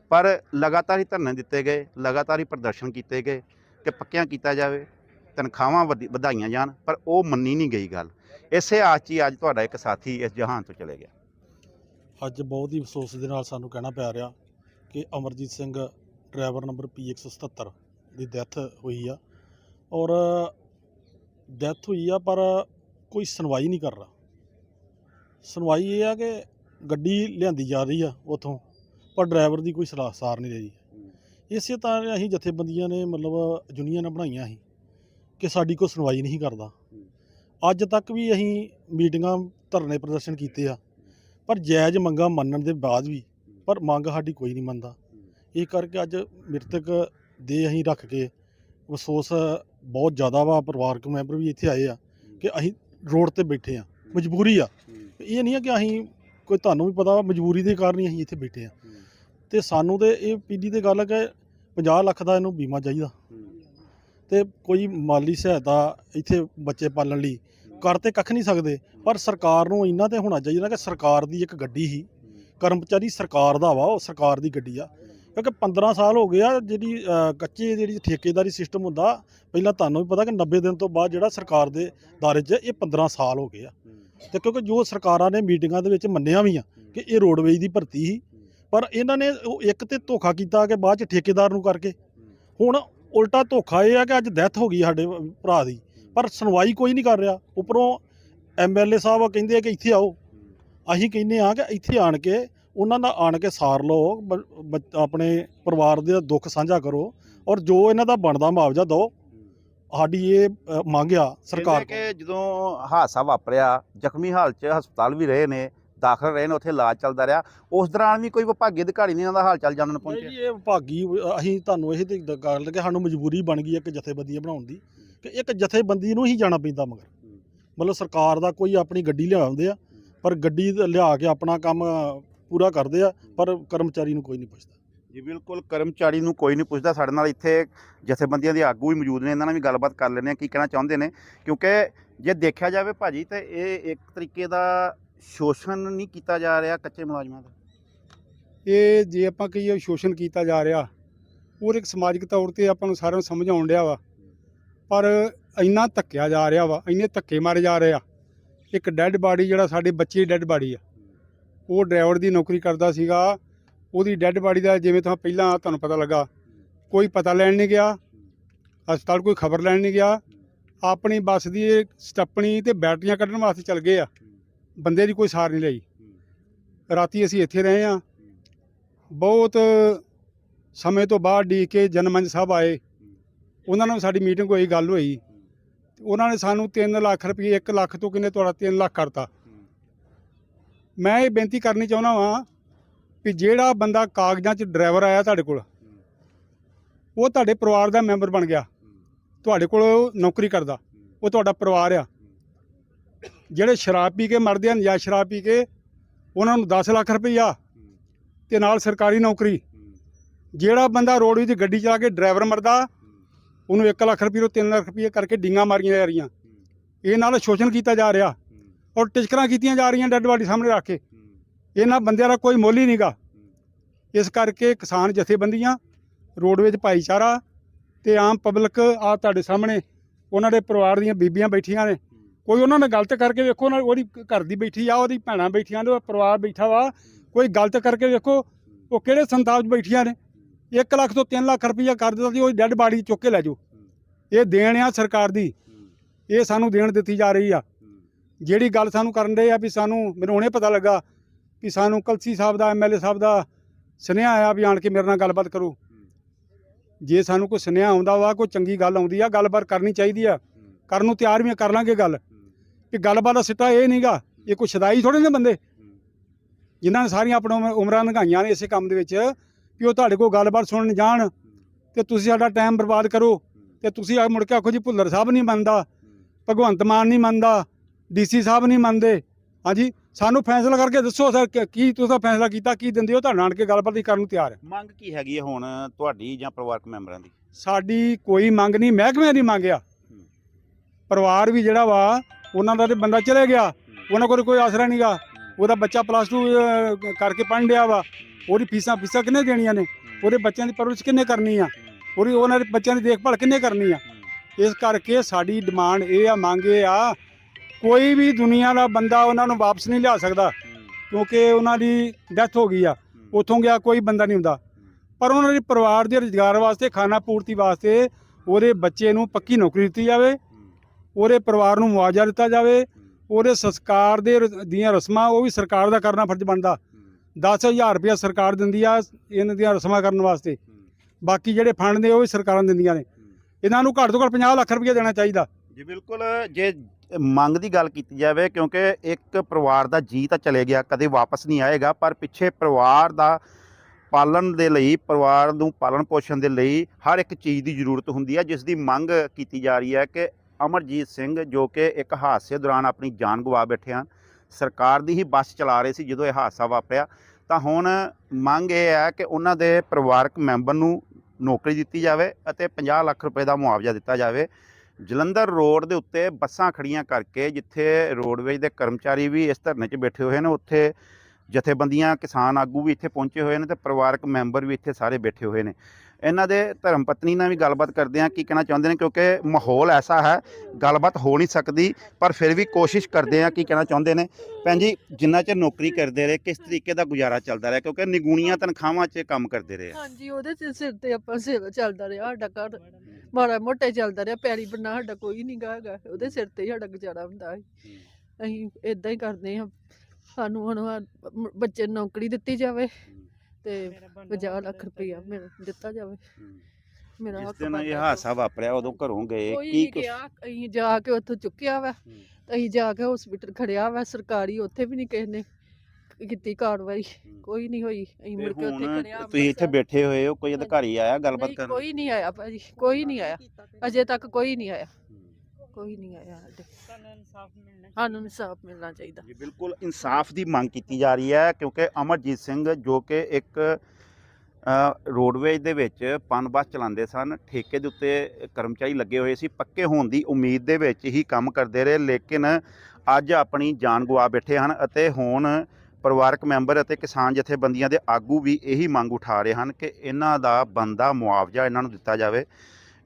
ਪਰ ਲਗਾਤਾਰ ਹੀ ਧਰਨੇ ਦਿੱਤੇ ਗਏ, ਲਗਾਤਾਰ ਹੀ ਪ੍ਰਦਰਸ਼ਨ ਕੀਤੇ ਗਏ। ਕਿ ਪੱਕਿਆਂ ਕੀਤਾ ਜਾਵੇ, ਤਨਖਾਹਾਂ ਵਧੀ- ਵਧਾਈਆਂ ਜਾਣ, ਪਰ ਉਹ ਮੰਨੀ ਨਹੀਂ ਗਈ ਗੱਲ। ਇਸੇ ਆਸ 'ਚ ਹੀ ਅੱਜ ਤੁਹਾਡਾ ਇੱਕ ਸਾਥੀ ਇਸ ਜਹਾਨ ਤੋਂ ਚਲੇ ਗਿਆ। ਅੱਜ ਬਹੁਤ ਹੀ ਅਫਸੋਸ ਦੇ ਨਾਲ ਸਾਨੂੰ ਕਹਿਣਾ ਪੈ ਰਿਹਾ ਕਿ Amarjit Singh driver number P177 ਦੀ ਡੈਥ ਹੋਈ ਆ। ਔਰ ਡੈਥ ਹੋਈ ਆ, ਪਰ ਕੋਈ ਸੁਣਵਾਈ ਨਹੀਂ ਕਰ ਰਿਹਾ। ਸੁਣਵਾਈ ਇਹ ਆ ਕਿ ਗੱਡੀ ਲਿਆਂਦੀ ਜਾ ਰਹੀ ਆ ਉਥੋਂ, ਪਰ ਡਰਾਈਵਰ ਦੀ ਕੋਈ ਸਲਾਹ ਸਾਰ ਨਹੀਂ ਰਹੀ। ਇਸੇ ਤਰ੍ਹਾਂ ਅਸੀਂ ਜਥੇਬੰਦੀਆਂ ਨੇ ਮਤਲਬ ਯੂਨੀਅਨਾਂ ਬਣਾਈਆਂ ਸੀ ਕਿ ਸਾਡੀ ਕੋਈ ਸੁਣਵਾਈ ਨਹੀਂ ਕਰਦਾ। ਅੱਜ ਤੱਕ ਵੀ ਅਸੀਂ ਮੀਟਿੰਗਾਂ ਧਰਨੇ ਪ੍ਰਦਰਸ਼ਨ ਕੀਤੇ ਆ, ਪਰ ਜਾਇਜ਼ ਮੰਗਾਂ ਮੰਨਣ ਦੇ ਬਾਅਦ ਵੀ, ਪਰ ਮੰਗ ਸਾਡੀ ਕੋਈ ਨਹੀਂ ਮੰਨਦਾ। ਇਹ ਕਰਕੇ ਅੱਜ ਮ੍ਰਿਤਕ ਦੇ ਅਸੀਂ ਰੱਖ ਕੇ ਅਫਸੋਸ ਬਹੁਤ ਜ਼ਿਆਦਾ ਵਾ, ਪਰਿਵਾਰਕ ਮੈਂਬਰ ਵੀ ਇੱਥੇ ਆਏ ਆ ਕਿ ਅਸੀਂ ਰੋਡ ਤੇ ਬੈਠੇ ਆ, ਮਜਬੂਰੀ ਆ। ਇਹ ਨਹੀਂ ਆ ਕਿ ਅਸੀਂ, ਕੋਈ ਤੁਹਾਨੂੰ ਵੀ ਪਤਾ ਵਾ, ਮਜਬੂਰੀ ਦੇ ਕਾਰਨ ਹੀ ਅਸੀਂ ਇੱਥੇ ਬੈਠੇ ਆ। ਤੇ ਸਾਨੂੰ ਤੇ ਇਹ ਪੀਡੀ ਤੇ ਗੱਲ ਹੈ ਕਿ 50 ਲੱਖ ਦਾ ਇਹਨੂੰ ਬੀਮਾ ਚਾਹੀਦਾ। ਤੇ ਕੋਈ ਮਾਲੀ ਸਹਾਇਤਾ ਇੱਥੇ ਬੱਚੇ ਪਾਲਣ ਲਈ ਕਰ ਤੇ ਕੱਖ ਨਹੀਂ ਸਕਦੇ, ਪਰ ਸਰਕਾਰ ਨੂੰ ਇੰਨਾ ਤੇ ਹੋਣਾ ਚਾਹੀਦਾ ਕਿ ਸਰਕਾਰ ਦੀ ਇੱਕ ਗੱਡੀ ਹੀ, ਕਰਮਚਾਰੀ ਸਰਕਾਰ ਦਾ ਵਾ, ਉਹ ਸਰਕਾਰ ਦੀ ਗੱਡੀ ਆ। ਕਿਉਂਕਿ 15 ਸਾਲ ਹੋ ਗਏ ਆ, ਜਿਹੜੀ ਕੱਚੇ ਜਿਹੜੀ ਠੇਕੇਦਾਰੀ ਸਿਸਟਮ ਹੁੰਦਾ, ਪਹਿਲਾਂ ਤੁਹਾਨੂੰ ਵੀ ਪਤਾ ਕਿ 90 ਦਿਨ ਤੋਂ ਬਾਅਦ ਜਿਹੜਾ ਸਰਕਾਰ ਦੇ ਦਾਇਰੇ 'ਚ ਇਹ 15 ਸਾਲ ਹੋ ਗਏ ਆ। ਤੇ ਕਿਉਂਕਿ ਜੋ ਸਰਕਾਰਾਂ ਨੇ ਮੀਟਿੰਗਾਂ ਦੇ ਵਿੱਚ ਮੰਨਿਆ ਵੀ ਆ ਕਿ ਇਹ ਰੋਡਵੇਜ ਦੀ ਭਰਤੀ ਸੀ ਪਰ ਇਹਨਾਂ ਨੇ ਉਹ ਇੱਕ ਤੇ ਧੋਖਾ ਕੀਤਾ ਕਿ ਬਾਅਦ 'ਚ ਠੇਕੇਦਾਰ ਨੂੰ ਕਰਕੇ। ਹੁਣ ਉਲਟਾ ਧੋਖਾ ਇਹ ਆ ਕਿ ਅੱਜ ਡੈਥ ਹੋ ਗਈ ਸਾਡੇ ਭਰਾ ਦੀ। ਪਰ ਸੁਣਵਾਈ ਕੋਈ ਨਹੀਂ ਕਰ ਰਿਹਾ। ਉੱਪਰੋਂ ਐਮਐਲਏ ਸਾਹਿਬ ਕਹਿੰਦੇ ਆ ਕਿ ਇੱਥੇ ਆਓ। ਅਸੀਂ ਕਹਿੰਦੇ ਆ ਕਿ ਇੱਥੇ ਆਣ ਕੇ ਉਹਨਾਂ ਦਾ ਆਣ ਕੇ ਸਾਰ ਲਓ ਬ- ਆਪਣੇ ਪਰਿਵਾਰ ਦੇ ਦੁੱਖ ਸਾਂਝਾ ਕਰੋ ਔਰ ਜੋ ਇਹਨਾਂ ਦਾ ਬਣਦਾ ਮੁਆਵਜ਼ਾ ਦਿਓ। ਸਾਡੀ ਇਹ ਅ, ਮੰਗ ਆ ਸਰਕਾਰ ਸਰਕਾਰ ਕਿ ਜਦੋਂ ਹਾਦਸਾ ਵਾਪਰਿਆ ਜ਼ਖਮੀ ਹਾਲ 'ਚ ਹਸਪਤਾਲ ਵੀ ਰਹੇ ਨੇ ਦਾਖਲ ਰਹੇ ਨੇ ਉੱਥੇ ਇਲਾਜ ਚੱਲਦਾ ਰਿਹਾ। ਉਸ ਦੌਰਾਨ ਵੀ ਕੋਈ ਵਿਭਾਗੀ ਅਧਿਕਾਰੀ ਨਹੀਂ ਇਹਨਾਂ ਦਾ ਹਾਲ ਚਾਲ ਜਾਣਨ ਪਹੁੰਚਿਆ। ਜੀ, ਇਹ ਵਿਭਾਗੀ ਅਸੀਂ ਤੁਹਾਨੂੰ ਇਹ ਤੇ ਗੱਲ ਕਿ ਸਾਨੂੰ ਮਜਬੂਰੀ ਬਣ ਗਈ ਇੱਕ ਜਥੇਬੰਦੀ ਬਣਾਉਣ ਦੀ ਕਿ ਇੱਕ ਜਥੇਬੰਦੀ ਨੂੰ ਹੀ ਜਾਣਾ ਪੈਂਦਾ ਮਗਰ। ਮਤਲਬ ਸਰਕਾਰ ਦਾ ਕੋਈ ਆਪਣੀ ਗੱਡੀ ਲਿਆਉਂਦੇ ਆ ਪਰ ਗੱਡੀ ਲਿਆ ਕੇ ਆਪਣਾ ਕੰਮ ਪੂਰਾ ਕਰਦੇ ਆ ਪਰ ਕਰਮਚਾਰੀ ਨੂੰ ਕੋਈ ਨਹੀਂ ਪੁੱਛਦਾ। ਜੀ ਬਿਲਕੁਲ ਕਰਮਚਾਰੀ ਨੂੰ ਕੋਈ ਨਹੀਂ ਪੁੱਛਦਾ। ਸਾਡੇ ਨਾਲ ਇੱਥੇ ਜਥੇਬੰਦੀਆਂ ਦੇ ਆਗੂ ਵੀ ਮੌਜੂਦ ਨੇ ਇਹਨਾਂ ਨਾਲ ਵੀ ਗੱਲਬਾਤ ਕਰ ਲੈਂਦੇ ਆ ਕੀ ਕਹਿਣਾ ਚਾਹੁੰਦੇ ਨੇ। ਕਿਉਂਕਿ ਜੇ ਦੇਖਿਆ ਜਾਵੇ ਭਾਜੀ ਤੇ ਇਹ ਇੱਕ ਤਰੀਕੇ ਦਾ ਸ਼ੋਸ਼ਣ ਨਹੀਂ ਕੀਤਾ ਜਾ ਰਿਹਾ ਕੱਚੇ ਮੁਲਾਜ਼ਮਾਂ ਦਾ? ਇਹ ਜੇ ਆਪਾਂ ਕਹੀਏ ਸ਼ੋਸ਼ਣ ਕੀਤਾ ਜਾ ਰਿਹਾ, ਉਹ ਇੱਕ ਸਮਾਜਿਕ ਤੌਰ ਤੇ ਆਪਾਂ ਨੂੰ ਸਾਰਿਆਂ ਨੂੰ ਸਮਝ ਆਉਣ ਡਿਆ ਵਾ। ਪਰ ਇੰਨਾ ਧੱਕਿਆ ਜਾ ਰਿਹਾ ਵਾ, ਇੰਨੇ ਧੱਕੇ ਮਾਰੇ ਜਾ ਰਹੇ ਆ। ਇੱਕ ਡੈੱਡ ਬਾਡੀ ਜਿਹੜਾ ਸਾਡੇ ਬੱਚੇ ਦੀ ਡੈੱਡ ਬਾਡੀ ਆ, ਉਹ ਡਰਾਈਵਰ ਦੀ ਨੌਕਰੀ ਕਰਦਾ ਸੀਗਾ। ਉਹਦੀ ਡੈੱਡ ਬਾਡੀ ਦਾ ਜਿਵੇਂ ਤੁਹਾਨੂੰ ਪਹਿਲਾਂ ਤੁਹਾਨੂੰ ਪਤਾ ਲੱਗਾ, ਕੋਈ ਪਤਾ ਲੈਣ ਨਹੀਂ ਗਿਆ, ਹਸਪਤਾਲ ਕੋਈ ਖਬਰ ਲੈਣ ਨਹੀਂ ਗਿਆ। ਆਪਣੀ ਬੱਸ ਦੀ ਸਟੱਪਣੀ ਤੇ ਬੈਟਰੀਆਂ ਕੱਢਣ ਵਾਸਤੇ ਚੱਲ ਗਏ ਆ। ਬੰਦੇ ਦੀ ਕੋਈ ਸਾਰ ਨਹੀਂ ਲਈ। ਰਾਤੀ ਅਸੀਂ ਇੱਥੇ ਰਹੇ ਆ ਬਹੁਤ ਸਮੇਂ ਤੋਂ ਬਾਅਦ ਡੀ ਕੇ ਜਨਮੰਚ ਸਾਹਿਬ ਆਏ। ਉਹਨਾਂ ਨਾਲ ਸਾਡੀ ਮੀਟਿੰਗ ਹੋਈ, ਗੱਲ ਹੋਈ। ਤੇ ਉਹਨਾਂ ਨੇ ਸਾਨੂੰ 3 ਲੱਖ ਰੁਪਏ 1 ਲੱਖ ਤੋਂ ਕਿੰਨੇ ਤੁਹਾਡਾ 3 ਲੱਖ ਕਰਤਾ। ਮੈਂ ਇਹ ਬੇਨਤੀ ਕਰਨੀ ਚਾਹੁੰਦਾ ਵਾਂ ਵੀ ਜਿਹੜਾ ਬੰਦਾ ਕਾਗਜ਼ਾਂ 'ਚ ਡਰਾਈਵਰ ਆਇਆ ਤੁਹਾਡੇ ਕੋਲ, ਉਹ ਤੁਹਾਡੇ ਪਰਿਵਾਰ ਦਾ ਮੈਂਬਰ ਬਣ ਗਿਆ। ਤੁਹਾਡੇ ਕੋਲ ਨੌਕਰੀ ਕਰਦਾ। ਉਹ ਤੁਹਾਡਾ ਪਰਿਵਾਰ ਆ। ਜਿਹੜੇ ਸ਼ਰਾਬ ਪੀ ਕੇ ਮਰਦੇ ਆ ਨਜਾਇਜ਼ ਸ਼ਰਾਬ ਪੀ ਕੇ ਉਹਨਾਂ ਨੂੰ 10 ਲੱਖ ਰੁਪਈਆ ਤੇ ਨਾਲ ਸਰਕਾਰੀ ਨੌਕਰੀ। ਜਿਹੜਾ ਬੰਦਾ ਰੋਡ ਵਿੱਚ ਗੱਡੀ ਚਲਾ ਕੇ ਡਰਾਈਵਰ ਮਰਦਾ, ਉਹਨੂੰ 1 ਲੱਖ ਰੁਪਏ ਤੋਂ 3 ਲੱਖ ਰੁਪਏ ਕਰਕੇ ਡਿੰਗਾ ਮਾਰੀਆਂ ਜਾ ਰਹੀਆਂ। ਇਹ ਨਾਲ ਸ਼ੋਸ਼ਣ ਕੀਤਾ ਜਾ ਰਿਹਾ ਔਰ ਟਿਚਕਰਾਂ ਕੀਤੀਆਂ ਜਾ ਰਹੀਆਂ ਡੈੱਡ ਬਾਡੀ ਸਾਹਮਣੇ ਰੱਖ ਕੇ। ਇਹਨਾਂ ਬੰਦਿਆਂ ਦਾ ਕੋਈ ਮੁੱਲ ਹੀ ਨਹੀਂਗਾ ਇਸ ਕਰਕੇ ਕਿਸਾਨ ਜਥੇਬੰਦੀਆਂ ਰੋਡਵੇਜ ਭਾਈਚਾਰਾ ਤੇ ਆਮ ਪਬਲਿਕ ਆ ਤੁਹਾਡੇ ਸਾਹਮਣੇ। ਉਹਨਾਂ ਦੇ ਪਰਿਵਾਰ ਦੀਆਂ ਬੀਬੀਆਂ ਬੈਠੀਆਂ ਨੇ। ਕੋਈ ਉਹਨਾਂ ਨੇ ਗਲਤ ਕਰਕੇ ਵੇਖੋ ਨਾ ਉਹਦੀ ਘਰ ਦੀ ਬੈਠੀ ਆ ਉਹਦੀ ਭੈਣਾਂ ਬੈਠੀਆਂ ਨੇ ਉਹ ਪਰਿਵਾਰ ਬੈਠਾ ਵਾ ਕੋਈ ਗਲਤ ਕਰਕੇ ਵੇਖੋ ਉਹ ਕਿਹੜੇ ਸੰਤਾਪ 'ਚ ਬੈਠੀਆਂ ਨੇ? 1 ਲੱਖ ਤੋਂ 3 ਲੱਖ ਰੁਪਈਆ ਕਰ ਦਿੱਤਾ ਸੀ ਉਹ ਡੈੱਡ ਬਾਡੀ ਚੁੱਕ ਕੇ ਲੈ ਜਾਓ। ਇਹ ਦੇਣ ਆ ਸਰਕਾਰ ਦੀ। ਇਹ ਸਾਨੂੰ ਦੇਣ ਦਿੱਤੀ ਜਾ ਰਹੀ ਆ। ਜਿਹੜੀ ਗੱਲ ਸਾਨੂੰ ਕਰਨ ਦੇ ਆ ਵੀ ਸਾਨੂੰ ਮੈਨੂੰ ਹੁਣੇ ਪਤਾ ਲੱਗਾ ਵੀ ਸਾਨੂੰ ਕਲਸੀ ਸਾਹਿਬ ਦਾ ਐਮਐਲਏ ਸਾਹਿਬ ਦਾ ਸੁਨੇਹਾ ਆਇਆ ਵੀ ਆਣ ਕੇ ਮੇਰੇ ਨਾਲ ਗੱਲਬਾਤ ਕਰੋ। ਜੇ ਸਾਨੂੰ ਕੋਈ ਸੁਨੇਹਾ ਆਉਂਦਾ ਵਾ ਕੋਈ ਚੰਗੀ ਗੱਲ ਆਉਂਦੀ ਆ ਗੱਲਬਾਤ ਕਰਨੀ ਚਾਹੀਦੀ ਆ। ਕਰਨ ਨੂੰ ਤਿਆਰ ਵੀ ਆ, ਕਰ ਲਾਂਗੇ ਗੱਲ। ਕਿ ਗੱਲਬਾਤ ਦਾ ਸਿੱਟਾ ਇਹ ਨਹੀਂਗਾ ਇਹ ਕੋਈ ਸ਼ਦਾਈ ਥੋੜੇ ਨੇ ਬੰਦੇ? ਜਿਨ੍ਹਾਂ ਨੇ ਸਾਰੀਆਂ ਆਪਣੀਆਂ ਉਮਰ- ਲੰਘਾਈਆਂ ਨੇ ਇਸੇ ਕੰਮ ਦੇ ਵਿੱਚ ਵੀ ਉਹ ਤੁਹਾਡੇ ਕੋਲ ਗੱਲਬਾਤ ਸੁਣਨ ਜਾਣ ਤੇ ਤੁਸੀਂ ਸਾਡਾ ਟਾਈਮ ਬਰਬਾਦ ਕਰੋ ਤੇ ਤੁਸੀਂ ਆ ਮੁੜ ਕੇ ਆਖੋ ਜੀ ਭੁੱਲਰ ਸਾਹਿਬ ਨਹੀਂ ਮੰਨਦਾ ਭਗਵੰਤ ਮਾਨ ਨਹੀਂ ਮੰਨਦਾ ਡੀਸੀ ਸਾਹਿਬ ਨਹੀਂ ਮੰਨਦੇ। ਹਾਂਜੀ ਸਾਨੂੰ ਫੈਸਲਾ ਕਰਕੇ ਦੱਸੋ ਸਰ ਕਿ- ਕੀ ਤੁਸੀਂ ਫੈਸਲਾ ਕੀਤਾ ਕੀ ਦਿੰਦੇ ਹੋ? ਤੁਹਾਡੇ ਨਾਲ ਕੇ ਗੱਲਬਾਤ ਕਰਨ ਨੂੰ ਤਿਆਰ ਹੈ। ਮੰਗ ਕੀ ਹੈਗੀ ਹੈ ਹੁਣ ਤੁਹਾਡੀ ਜਾਂ ਪਰਿਵਾਰਕ ਮੈਂਬਰਾਂ ਦੀ? ਸਾਡੀ ਕੋਈ ਮੰਗ ਨਹੀਂ ਮਹਿਕਮੇ ਦੀ ਮੰਗ ਆ। ਪਰਿਵਾਰ ਵੀ ਜਿਹੜਾ ਵਾ ਉਹਨਾਂ ਦਾ ਤੇ ਬੰਦਾ ਚਲੇ ਗਿਆ। ਉਹਨਾਂ ਕੋਲ ਕੋਈ ਆਸਰਾ ਨਹੀਂਗਾ ਉਹਦਾ ਬੱਚਾ ਪਲੱਸ 2 ਕਰਕੇ ਪੜ੍ਹਨ ਡਿਆ ਵਾ। ਉਹਦੀ ਫੀਸਾਂ ਫੀਸਾਂ ਕਿੰਨੇ ਦੇਣੀਆਂ ਨੇ? ਉਹਦੇ ਬੱਚਿਆਂ ਦੀ ਪਰਵਰਿਸ਼ ਕਿੰਨੇ ਕਰਨੀ ਆ? ਉਹਦੀ ਉਹਨਾਂ ਦੇ ਬੱਚਿਆਂ ਦੀ ਦੇਖਭਾਲ ਕਿੰਨੇ ਕਰਨੀ ਆ? ਇਸ ਕਰਕੇ ਸਾਡੀ ਡਿਮਾਂਡ ਇਹ ਆ ਮੰਗ ਇਹ ਆ ਕੋਈ ਵੀ ਦੁਨੀਆ ਦਾ ਬੰਦਾ ਉਹਨਾਂ ਨੂੰ ਵਾਪਸ ਨਹੀਂ ਲਿਆ ਸਕਦਾ। ਕਿਉਂਕਿ ਉਹਨਾਂ ਦੀ ਡੈਥ ਹੋ ਗਈ ਆ। ਉਥੋਂ ਗਿਆ ਕੋਈ ਬੰਦਾ ਨਹੀਂ ਹੁੰਦਾ। ਪਰ ਉਹਨਾਂ ਦੇ ਪਰਿਵਾਰ ਦੇ ਰੁਜ਼ਗਾਰ ਵਾਸਤੇ ਖਾਣਾ ਪੂਰਤੀ ਵਾਸਤੇ ਉਹਦੇ ਬੱਚੇ ਨੂੰ ਪੱਕੀ ਨੌਕਰੀ ਦਿੱਤੀ ਜਾਵੇ। ਉਹਦੇ ਪਰਿਵਾਰ ਨੂੰ ਮੁਆਵਜ਼ਾ ਦਿੱਤਾ ਜਾਵੇ, ਉਹਦੇ ਸੰਸਕਾਰ ਦੇ ਰ- ਦੀਆਂ ਰਸਮਾਂ, ਉਹ ਵੀ ਸਰਕਾਰ ਦਾ ਕਰਨਾ ਫਰਜ਼ ਬਣਦਾ। 10000 ਰੁਪਇਆ ਸਰਕਾਰ ਦਿੰਦੀ ਆ ਇਹਨਾਂ ਦੀਆਂ ਰਸਮਾਂ ਕਰਨ ਵਾਸਤੇ। ਬਾਕੀ ਜਿਹੜੇ ਫੰਡ ਨੇ, ਉਹ ਵੀ ਸਰਕਾਰਾਂ ਦਿੰਦੀਆਂ ਨੇ। ਇਹਨਾਂ ਨੂੰ ਘੱਟ ਤੋਂ ਘੱਟ 50 ਲੱਖ ਰੁਪਇਆ ਦੇਣਾ ਚਾਹੀਦਾ। ਜੀ, ਬਿਲਕੁਲ, ਜੇ ਮੰਗ ਦੀ ਗੱਲ ਕੀਤੀ ਜਾਵੇ, ਕਿਉਂਕਿ ਇੱਕ ਪਰਿਵਾਰ ਦਾ ਜੀ ਤਾਂ ਚਲੇ ਗਿਆ, ਕਦੇ ਵਾਪਸ ਨਹੀਂ ਆਏਗਾ, ਪਰ ਪਿੱਛੇ ਪਰਿਵਾਰ ਦਾ ਪਾਲਣ ਦੇ ਲਈ, ਪਰਿਵਾਰ ਨੂੰ ਪਾਲਣ ਪੋਸ਼ਣ ਦੇ ਲਈ ਹਰ ਇੱਕ ਚੀਜ਼ ਦੀ ਜ਼ਰੂਰਤ ਹੁੰਦੀ ਹੈ ਜਿਸ ਦੀ ਮੰਗ ਕੀਤੀ ਜਾ ਰਹੀ ਹੈ ਕਿ ਅਮਰਜੀਤ ਸਿੰਘ ਜੋ ਕਿ ਇੱਕ ਹਾਦਸੇ ਦੌਰਾਨ ਆਪਣੀ ਜਾਨ ਗਵਾ ਬੈਠੇ ਹਨ। ਸਰਕਾਰ ਦੀ ਹੀ ਬੱਸ ਚਲਾ ਰਹੇ ਸੀ ਜਦੋਂ ਇਹ ਹਾਦਸਾ ਵਾਪਰਿਆ। ਤਾਂ ਹੁਣ ਮੰਗ ਇਹ ਹੈ ਕਿ ਉਹਨਾਂ ਦੇ ਪਰਿਵਾਰਕ ਮੈਂਬਰ ਨੂੰ ਨੌਕਰੀ ਦਿੱਤੀ ਜਾਵੇ ਅਤੇ 50 ਲੱਖ ਰੁਪਏ ਦਾ ਮੁਆਵਜ਼ਾ ਦਿੱਤਾ ਜਾਵੇ। ਜਲੰਧਰ ਰੋਡ ਦੇ ਉੱਤੇ ਬੱਸਾਂ ਖੜੀਆਂ ਕਰਕੇ ਜਿੱਥੇ ਰੋਡਵੇਜ ਦੇ ਕਰਮਚਾਰੀ ਵੀ ਇਸ ਧਰਨੇ 'ਚ ਬੈਠੇ ਹੋਏ ਨੇ ਉੱਥੇ ਜਥੇਬੰਦੀਆਂ ਕਿਸਾਨ ਆਗੂ ਵੀ ਇੱਥੇ ਪਹੁੰਚੇ ਹੋਏ ਨੇ ਤੇ ਪਰਿਵਾਰਕ ਮੈਂਬਰ ਵੀ ਇੱਥੇ ਸਾਰੇ ਬੈਠੇ ਹੋਏ ਨੇ। ਇਹਨਾਂ ਦੇ ਧਰਮ ਪਤਨੀ ਨਾਲ ਵੀ ਗੱਲਬਾਤ ਕਰਦੇ ਹਾਂ ਕੀ ਕਹਿਣਾ ਚਾਹੁੰਦੇ ਨੇ? ਕਿਉਂਕਿ ਮਾਹੌਲ ਐਸਾ ਹੈ ਗੱਲਬਾਤ ਹੋ ਨਹੀਂ ਸਕਦੀ ਪਰ ਫਿਰ ਵੀ ਕੋਸ਼ਿਸ਼ ਕਰਦੇ ਹਾਂ ਕੀ ਕਹਿਣਾ ਚਾਹੁੰਦੇ ਨੇ? ਭੈਣ ਜੀ ਜਿੰਨਾ ਚਿਰ ਨੌਕਰੀ ਕਰਦੇ ਰਹੇ ਕਿਸ ਤਰੀਕੇ ਦਾ ਗੁਜ਼ਾਰਾ ਚੱਲਦਾ ਰਿਹਾ? ਕਿਉਂਕਿ ਨਿਗੂਣੀਆਂ ਤਨਖਾਹਾਂ 'ਚ ਕੰਮ ਕਰਦੇ ਰਹੇ ਹਾਂਜੀ ਉਹਦੇ ਚ ਸਿਰ ਤੇ ਆਪਾਂ ਸਿਰ ਚੱਲਦਾ ਰਿਹਾ ਸਾਡਾ ਘਰ ਮਾੜਾ ਮੋਟਾ ਹੀ ਚੱਲਦਾ ਰਿਹਾ ਪੈਲੀ ਬੰਨਾ ਸਾਡਾ ਕੋਈ ਨਹੀਂ ਗਾ ਹੈਗਾ ਉਹਦੇ ਸਿਰ ਤੇ ਹੀ ਸਾਡਾ ਗੁਜ਼ਾਰਾ ਹੁੰਦਾ ਸੀ। ਅਸੀਂ ਇਦਾਂ ਹੀ ਕਰਦੇ ਹਾਂ। ਸਾਨੂੰ ਹੁਣ ਆਹ ਮ- ਬੱਚੇ ਨੂੰ ਨੌਕਰੀ ਦਿੱਤੀ ਜਾਵੇ ਤੇ 50 ਲੱਖ ਰੁਪਈਆ ਮੇਰਾ ਦਿੱਤਾ ਜਾਵੇ। ਮੇਰਾ ਜਿਸ ਹੱਕ ਦਿਨ ਇਹ ਬਣਦਾ ਹਾਦਸਾ ਵਾਪਰਿਆ ਉਦੋਂ ਘਰੋਂ ਗਏ ਕੋਈ ਕੀ ਨਹੀਂ ਕੁਛ? ਗਿਆ ਅਸੀਂ ਜਾ ਕੇ ਉੱਥੋਂ ਚੁੱਕਿਆ ਵਾ ਅਸੀਂ ਜਾ ਕੇ ਹਸਪੀਟਲ ਖੜਿਆ ਵਾ ਸਰਕਾਰੀ ਉੱਥੇ ਵੀ ਨਹੀਂ ਕਿਸੇ ਨੇ ਕੀਤੀ ਕਾਰਵਾਈ। ਕੋਈ ਨਹੀਂ ਹੋਈ ਅਸੀਂ ਤੇ ਮੁੜ ਕੇ ਉੱਥੇ ਹੁਣ ਖੜਿਆ ਤੁਸੀਂ ਇੱਥੇ ਬੈਠੇ ਹੋਏ ਹੋ ਕੋਈ ਅਧਿਕਾਰੀ ਆਇਆ ਗੱਲਬਾਤ ਕਰਨ? ਕੋਈ ਨਹੀਂ ਆਇਆ ਭਾਜੀ ਕੋਈ ਨਹੀਂ ਆਇਆ। ਅਜੇ ਤੱਕ ਕੋਈ ਨਹੀਂ ਆਇਆ। ਕੋਈ ਨਹੀਂ ਆਇਆ ਸਾਡੇ। ਸਾਨੂੰ ਇਨਸਾਫ ਮਿਲਣਾ ਚਾਹੀਦਾ। ਜੀ ਬਿਲਕੁਲ ਇਨਸਾਫ ਦੀ ਮੰਗ ਕੀਤੀ ਜਾ ਰਹੀ ਹੈ ਕਿਉਂਕਿ ਅਮਰਜੀਤ ਸਿੰਘ ਜੋ ਕਿ ਇੱਕ ਰੋਡਵੇਜ ਦੇ ਵਿੱਚ ਪਨ ਬੱਸ ਚਲਾਉਂਦੇ ਸਨ ਠੇਕੇ ਦੇ ਉੱਤੇ ਕਰਮਚਾਰੀ ਲੱਗੇ ਹੋਏ ਸੀ ਪੱਕੇ ਹੋਣ ਦੀ ਉਮੀਦ ਦੇ ਵਿੱਚ ਹੀ ਕੰਮ ਕਰਦੇ ਰਹੇ ਲੇਕਿਨ ਅੱਜ ਆਪਣੀ ਜਾਨ ਗਵਾ ਬੈਠੇ ਹਨ ਅਤੇ ਹੁਣ ਪਰਿਵਾਰਕ ਮੈਂਬਰ ਅਤੇ ਕਿਸਾਨ ਜਥੇਬੰਦੀਆਂ ਦੇ ਆਗੂ ਵੀ ਇਹੀ ਮੰਗ ਉਠਾ ਰਹੇ ਹਨ ਕਿ ਇਹਨਾਂ ਦਾ ਬੰਦਾ ਮੁਆਵਜ਼ਾ ਇਹਨਾਂ ਨੂੰ ਦਿੱਤਾ ਜਾਵੇ।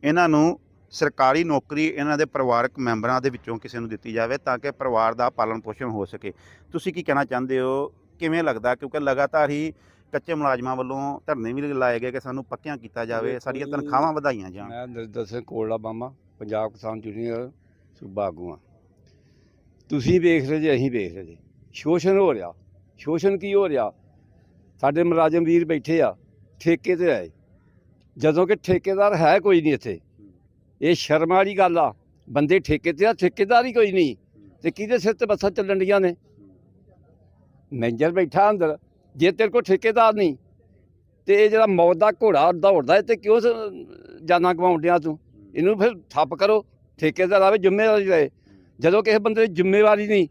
ਇਹਨਾਂ ਨੂੰ ਸਰਕਾਰੀ ਨੌਕਰੀ ਇਹਨਾਂ ਦੇ ਪਰਿਵਾਰਕ ਮੈਂਬਰਾਂ ਦੇ ਵਿੱਚੋਂ ਕਿਸੇ ਨੂੰ ਦਿੱਤੀ ਜਾਵੇ ਤਾਂ ਕਿ ਪਰਿਵਾਰ ਦਾ ਪਾਲਣ ਪੋਸ਼ਣ ਹੋ ਸਕੇ। ਤੁਸੀਂ ਕੀ ਕਹਿਣਾ ਚਾਹੁੰਦੇ ਹੋ? ਕਿਵੇਂ ਲੱਗਦਾ? ਕਿਉਂਕਿ ਲਗਾਤਾਰ ਹੀ ਕੱਚੇ ਮੁਲਾਜ਼ਮਾਂ ਵੱਲੋਂ ਧਰਨੇ ਵੀ ਲਾਏ ਗਏ ਕਿ ਸਾਨੂੰ ਪੱਕਿਆਂ ਕੀਤਾ ਜਾਵੇ ਸਾਡੀਆਂ। ਤਨਖਾਹਾਂ ਵਧਾਈਆਂ ਜਾਣ। ਮੈਂ ਨਰਿੰਦਰ ਸਿੰਘ ਕੋਲਾ ਬਾਮਾ ਪੰਜਾਬ ਕਿਸਾਨ ਯੂਨੀਅਨ ਸੂਬਾ ਆਗੂ ਤੁਸੀਂ ਵੇਖ ਰਹੇ ਜੇ ਅਸੀਂ ਵੇਖ ਰਹੇ ਜੇ। ਸ਼ੋਸ਼ਣ ਹੋ ਰਿਹਾ। ਸ਼ੋਸ਼ਣ ਕੀ ਹੋ ਰਿਹਾ? ਸਾਡੇ ਮੁਲਾਜ਼ਮ ਵੀਰ ਬੈਠੇ ਆ ਠੇਕੇ ਤੇ ਆਏ। ਜਦੋਂ ਕਿ ਠੇਕੇਦਾਰ ਹੈ ਕੋਈ ਨਹੀਂ ਇੱਥੇ। ਇਹ ਸ਼ਰਮ ਵਾਲੀ ਗੱਲ ਆ। ਬੰਦੇ ਠੇਕੇ ਤੇ ਆ, ਠੇਕੇਦਾਰ ਹੀ ਕੋਈ ਨਹੀਂ। ਤੇ ਕਿਹਦੇ ਸਿਰ ਤੇ ਬੱਸਾਂ ਚੱਲਣ ਡੀਆਂ ਨੇ? ਮੈਨੇਜਰ ਬੈਠਾ ਅੰਦਰ, ਜੇ ਤੇਰੇ ਕੋਲ ਠੇਕੇਦਾਰ ਨਹੀਂ, ਤੇ ਇਹ ਜਿਹੜਾ ਮੌਤ ਦਾ ਘੋੜਾ ਦੌੜਦਾ ਇਹ ਤੇ ਕਿਉਂ ਸ- ਜਾਨਾਂ ਗਵਾਉਣ ਡਿਆ ਤੂੰ? ਇਹਨੂੰ ਫਿਰ ਠੱਪ ਕਰੋ। ਠੇਕੇਦਾਰ ਆਵੇ, ਜ਼ਿੰਮੇਵਾਰੀ ਲਏ। ਜਦੋਂ ਕਿਸੇ ਬੰਦੇ ਦੀ ਜ਼ਿੰਮੇਵਾਰੀ ਨਹੀਂ,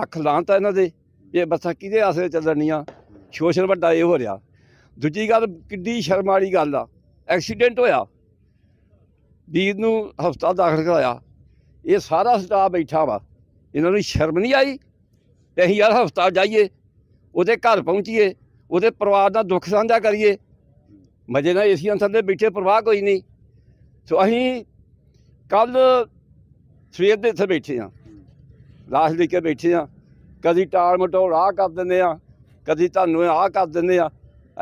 ਲੱਖ ਲਾਂਤ ਇਹਨਾਂ ਦੇ ਇਹ ਬੱਸਾਂ ਕਿਹਦੇ ਆਸਰੇ ਚੱਲਣੀਆਂ ਸ਼ੋਸ਼ਣ ਵੱਡਾ ਇਹ ਹੋ ਰਿਹਾ। ਦੂਜੀ ਗੱਲ, ਕਿੱਡੀ ਸ਼ਰਮ ਵਾਲੀ ਗੱਲ ਆ। ਐਕਸੀਡੈਂਟ ਹੋਇਆ। ਵੀਰ ਨੂੰ ਹਸਪਤਾਲ ਦਾਖਲ ਕਰਾਇਆ। ਇਹ ਸਾਰਾ ਸਟਾਫ ਬੈਠਾ ਵਾ। ਇਹਨਾਂ ਨੂੰ ਸ਼ਰਮ ਨਹੀਂ ਆਈ? ਤੇ ਅਸੀਂ ਯਾਰ ਹਸਪਤਾਲ ਜਾਈਏ, ਉਹਦੇ ਘਰ ਪਹੁੰਚੀਏ, ਉਹਦੇ ਪਰਿਵਾਰ ਦਾ ਦੁੱਖ ਸਾਂਝਾ ਕਰੀਏ। ਮਜੇ ਨਾਲ ਏਸੀਆਂ ਥੱਲੇ ਬੈਠੇ, ਪਰਵਾਹ ਕੋਈ ਨਹੀਂ। ਸੋ ਅਸੀਂ ਕੱਲ ਸਵੇਰ ਦੇ ਇੱਥੇ ਬੈਠੇ ਆ ਲਾਸ਼ ਲੈ ਕੇ ਬੈਠੇ ਆ ਕਦੀ ਟਾਲ ਮਟੋਲ ਆਹ ਕਰ ਦਿੰਦੇ ਆ ਕਦੀ ਤੁਹਾਨੂੰ ਆਹ ਕਰ ਦਿੰਦੇ ਆ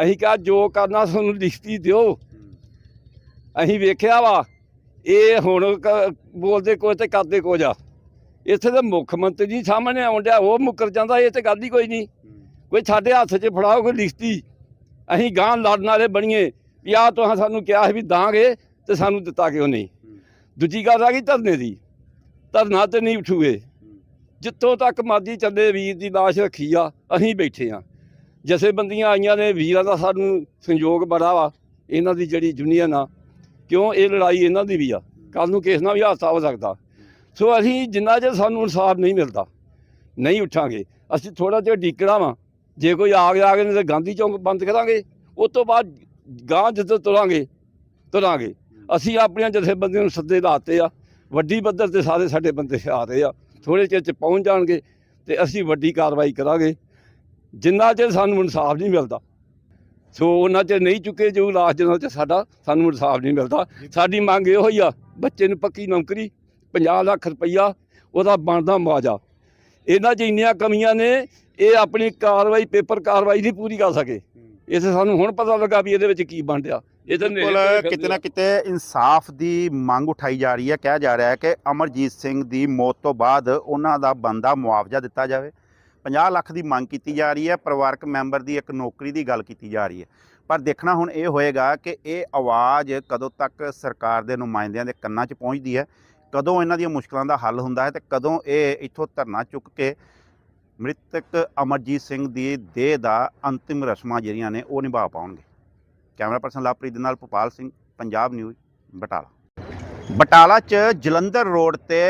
ਅਸੀਂ ਕਿਹਾ ਜੋ ਕਰਨਾ ਤੁਹਾਨੂੰ ਲਿਖਤੀ ਦਿਓ। ਅਸੀਂ ਵੇਖਿਆ ਵਾ ਇਹ ਹੁਣ ਕ- ਬੋਲਦੇ ਕੁਝ ਤੇ ਕਰਦੇ ਕੁਝ ਆ। ਇੱਥੇ ਦੇ ਮੁੱਖ ਮੰਤਰੀ ਜੀ ਸਾਹਮਣੇ ਆਉਣ ਡਿਆ, ਉਹ ਮੁੱਕਰ ਜਾਂਦਾ, ਇਹ ਤੇ ਗੱਲ ਹੀ ਕੋਈ ਨਹੀਂ। ਕੋਈ ਸਾਡੇ ਹੱਥ 'ਚ ਫੜਾਓ, ਕੋਈ ਲਿਖਤੀ। ਅਸੀਂ ਗਾਂ ਲੜਨ ਵਾਲੇ ਬਣੀਏ, ਵੀ ਆਹ ਤੁਹਾਂ ਸਾਨੂੰ ਕਿਹਾ ਸੀ ਵੀ ਦਾਂਗੇ ਤੇ ਸਾਨੂੰ ਦਿੱਤਾ ਕਿਉਂ ਨਹੀਂ। ਦੂਜੀ ਗੱਲ ਆ ਗਈ ਧਰਨੇ ਦੀ। ਧਰਨਾ ਤੇ ਨਹੀਂ ਉਠੂਏ ਜਿੱਥੋਂ ਤੱਕ ਮਰਜ਼ੀ ਚੱਲੇ ਵੀਰ ਦੀ ਲਾਸ਼ ਰੱਖੀ ਆ, ਅਸੀਂ ਬੈਠੇ ਆ। ਜਥੇਬੰਦੀਆਂ ਆਈਆਂ ਨੇ, ਵੀਰਾਂ ਦਾ ਸਾਨੂੰ ਸੰਯੋਗ ਬੜਾ ਵਾ। ਇਹਨਾਂ ਦੀ ਜਿਹੜੀ ਯੂਨੀਅਨ ਆ ਕਿਉਂ? ਇਹ ਲੜਾਈ ਇਹਨਾਂ ਦੀ ਵੀ ਆ। ਕੱਲ ਨੂੰ ਕਿਸ ਨਾਲ ਵੀ ਹਾਦਸਾ ਹੋ ਸਕਦਾ। ਸੋ ਅਸੀਂ ਜਿੰਨਾ ਚਿਰ ਸਾਨੂੰ ਇਨਸਾਫ ਨਹੀਂ ਮਿਲਦਾ, ਨਹੀਂ ਉੱਠਾਂਗੇ, ਅਸੀਂ ਥੋੜਾ ਜਿਹਾ ਡੀਕਣਾ ਵਾਂ। ਜੇ ਕੋਈ ਆ ਗਿਆ ਆ ਗਿਆ, ਨਹੀਂ ਤਾਂ ਗਾਂਧੀ ਚੌਂਕ ਬੰਦ ਕਰਾਂਗੇ। ਉਸ ਤੋਂ ਬਾਅਦ ਗਾਂ ਜਿੱਥੇ ਤੁਰਾਂਗੇ ਤੁਰਾਂਗੇ। ਅਸੀਂ ਆਪਣੀਆਂ ਜਥੇਬੰਦੀਆਂ ਨੂੰ ਸੱਦੇ ਲਾਤੇ ਆ। ਵੱਡੀ ਪੱਧਰ ਤੇ ਸਾਰੇ ਸਾਡੇ ਬੰਦੇ ਆ ਰਹੇ ਆ। ਥੋੜੇ ਚਿਰ ਚ ਪਹੁੰਚ ਜਾਣਗੇ ਤੇ ਅਸੀਂ ਵੱਡੀ ਕਾਰਵਾਈ ਕਰਾਂਗੇ। ਜਿੰਨਾ ਚਿਰ ਸਾਨੂੰ ਇਨਸਾਫ ਨਹੀਂ ਮਿਲਦਾ ਸੋ ਉਹਨਾਂ ਚ ਨਹੀਂ ਚੁੱਕੇ ਜੋ ਲਾਸਟ ਦਿਨਾਂ ਚ ਸਾਡਾ ਸਾਨੂੰ ਇਨਸਾਫ ਨਹੀਂ ਮਿਲਦਾ। ਸਾਡੀ ਮੰਗ ਇਹੋ ਹੀ ਆ ਬੱਚੇ ਨੂੰ ਪੱਕੀ ਨੌਕਰੀ 50 ਲੱਖ ਰੁਪਈਆ ਉਹਦਾ ਬਣਦਾ ਮੁਆਵਜ਼ਾ। ਇਹਨਾਂ 'ਚ ਇੰਨੀਆਂ ਕਮੀਆਂ ਨੇ ਇਹ ਆਪਣੀ ਕਾਰਵਾਈ ਪੇਪਰ ਕਾਰਵਾਈ ਨਹੀਂ ਪੂਰੀ ਕਰ ਸਕੇ। ਇਸੇ ਸਾਨੂੰ ਹੁਣ ਪਤਾ ਲੱਗਾ ਵੀ ਇਹਦੇ ਵਿੱਚ ਕੀ ਬਣ ਰਿਹਾ। ਬਿਲਕੁਲ ਕਿਤੇ ਨਾ ਕਿਤੇ ਇਨਸਾਫ ਦੀ ਮੰਗ ਉਠਾਈ ਜਾ ਰਹੀ ਹੈ। ਕਿਹਾ ਜਾ ਰਿਹਾ ਹੈ ਕਿ ਅਮਰਜੀਤ ਸਿੰਘ ਦੀ ਮੌਤ ਤੋਂ ਬਾਅਦ ਉਹਨਾਂ ਦਾ ਬੰਦਾ ਮੁਆਵਜ਼ਾ ਦਿੱਤਾ ਜਾਵੇ। 50 ਲੱਖ ਦੀ ਮੰਗ ਕੀਤੀ ਜਾ ਰਹੀ ਹੈ, ਪਰਿਵਾਰਕ ਮੈਂਬਰ ਦੀ ਇੱਕ ਨੌਕਰੀ ਦੀ ਗੱਲ ਕੀਤੀ ਜਾ ਰਹੀ ਹੈ। ਪਰ ਦੇਖਣਾ ਹੁਣ ਇਹ ਹੋਏਗਾ ਕਿ ਇਹ ਆਵਾਜ਼ ਕਦੋਂ ਤੱਕ ਸਰਕਾਰ ਦੇ ਨੁਮਾਇੰਦਿਆਂ ਦੇ ਕੰਨਾਂ 'ਚ ਪਹੁੰਚਦੀ ਹੈ, ਕਦੋਂ ਇਹਨਾਂ ਦੀਆਂ ਮੁਸ਼ਕਲਾਂ ਦਾ ਹੱਲ ਹੁੰਦਾ ਹੈ ਤੇ ਕਦੋਂ ਇਹ ਇੱਥੋਂ ਧਰਨਾ ਚੁੱਕ ਕੇ ਮ੍ਰਿਤਕ ਅਮਰਜੀਤ ਸਿੰਘ ਦੀ ਦੇਹ ਦਾ ਅੰਤਿਮ ਰਸਮਾਂ ਜਿਹੜੀਆਂ ਨੇ ਉਹ ਨਿਭਾ ਪਾਉਣਗੇ। ਕੈਮਰਾ ਪਰਸਨ ਲਵਪ੍ਰੀਤ ਦੇ ਨਾਲ ਭੋਪਾਲ ਸਿੰਘ, ਪੰਜਾਬ ਨਿਊਜ਼, ਬਟਾਲਾ। ਬਟਾਲਾ 'ਚ ਜਲੰਧਰ ਰੋਡ ਤੇ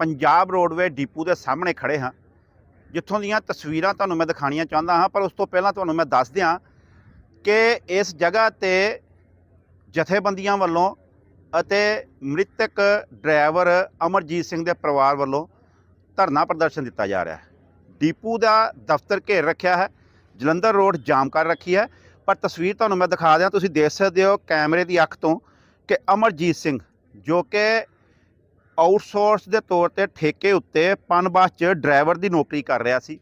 ਪੰਜਾਬ ਰੋਡਵੇ ਡਿਪੂ ਦੇ ਸਾਹਮਣੇ ਖੜੇ ਹਾਂ। ਜਿੱਥੋਂ ਦੀਆਂ ਤਸਵੀਰਾਂ ਤੁਹਾਨੂੰ ਮੈਂ ਦਿਖਾਣੀਆਂ ਚਾਹੁੰਦਾ ਹਾਂ, ਪਰ ਉਸ ਤੋਂ ਪਹਿਲਾਂ ਤੁਹਾਨੂੰ ਮੈਂ ਦੱਸ ਦਿਆਂ ਕਿ ਇਸ ਜਗ੍ਹਾ ਤੇ ਜਥੇਬੰਦੀਆਂ ਵੱਲੋਂ ਅਤੇ ਮ੍ਰਿਤਕ ਡਰਾਈਵਰ ਅਮਰਜੀਤ ਸਿੰਘ ਦੇ ਪਰਿਵਾਰ ਵੱਲੋਂ ਧਰਨਾ ਪ੍ਰਦਰਸ਼ਨ ਦਿੱਤਾ ਜਾ ਰਿਹਾ ਹੈ। ਡਿਪੂ ਦਾ ਦਫ਼ਤਰ ਘੇਰ ਰੱਖਿਆ ਹੈ, ਜਲੰਧਰ ਰੋਡ ਜਾਮ ਕਰ ਰੱਖੀ ਹੈ, ਪਰ ਤਸਵੀਰ ਤੁਹਾਨੂੰ ਮੈਂ ਦਿਖਾ ਦਿਆਂ, ਤੁਸੀਂ ਦੇਖ ਸਕਦੇ ਹੋ ਕੈਮਰੇ ਦੀ ਅੱਖ ਤੋਂ ਕਿ ਅਮਰਜੀਤ ਸਿੰਘ ਜੋ ਕਿ ਆਊਟਸੋਰਸ ਦੇ ਤੌਰ ਤੇ ਠੇਕੇ ਉੱਤੇ ਪਨਬਸ 'ਚ ਡਰਾਈਵਰ ਦੀ ਨੌਕਰੀ ਕਰ ਰਿਹਾ ਸੀ।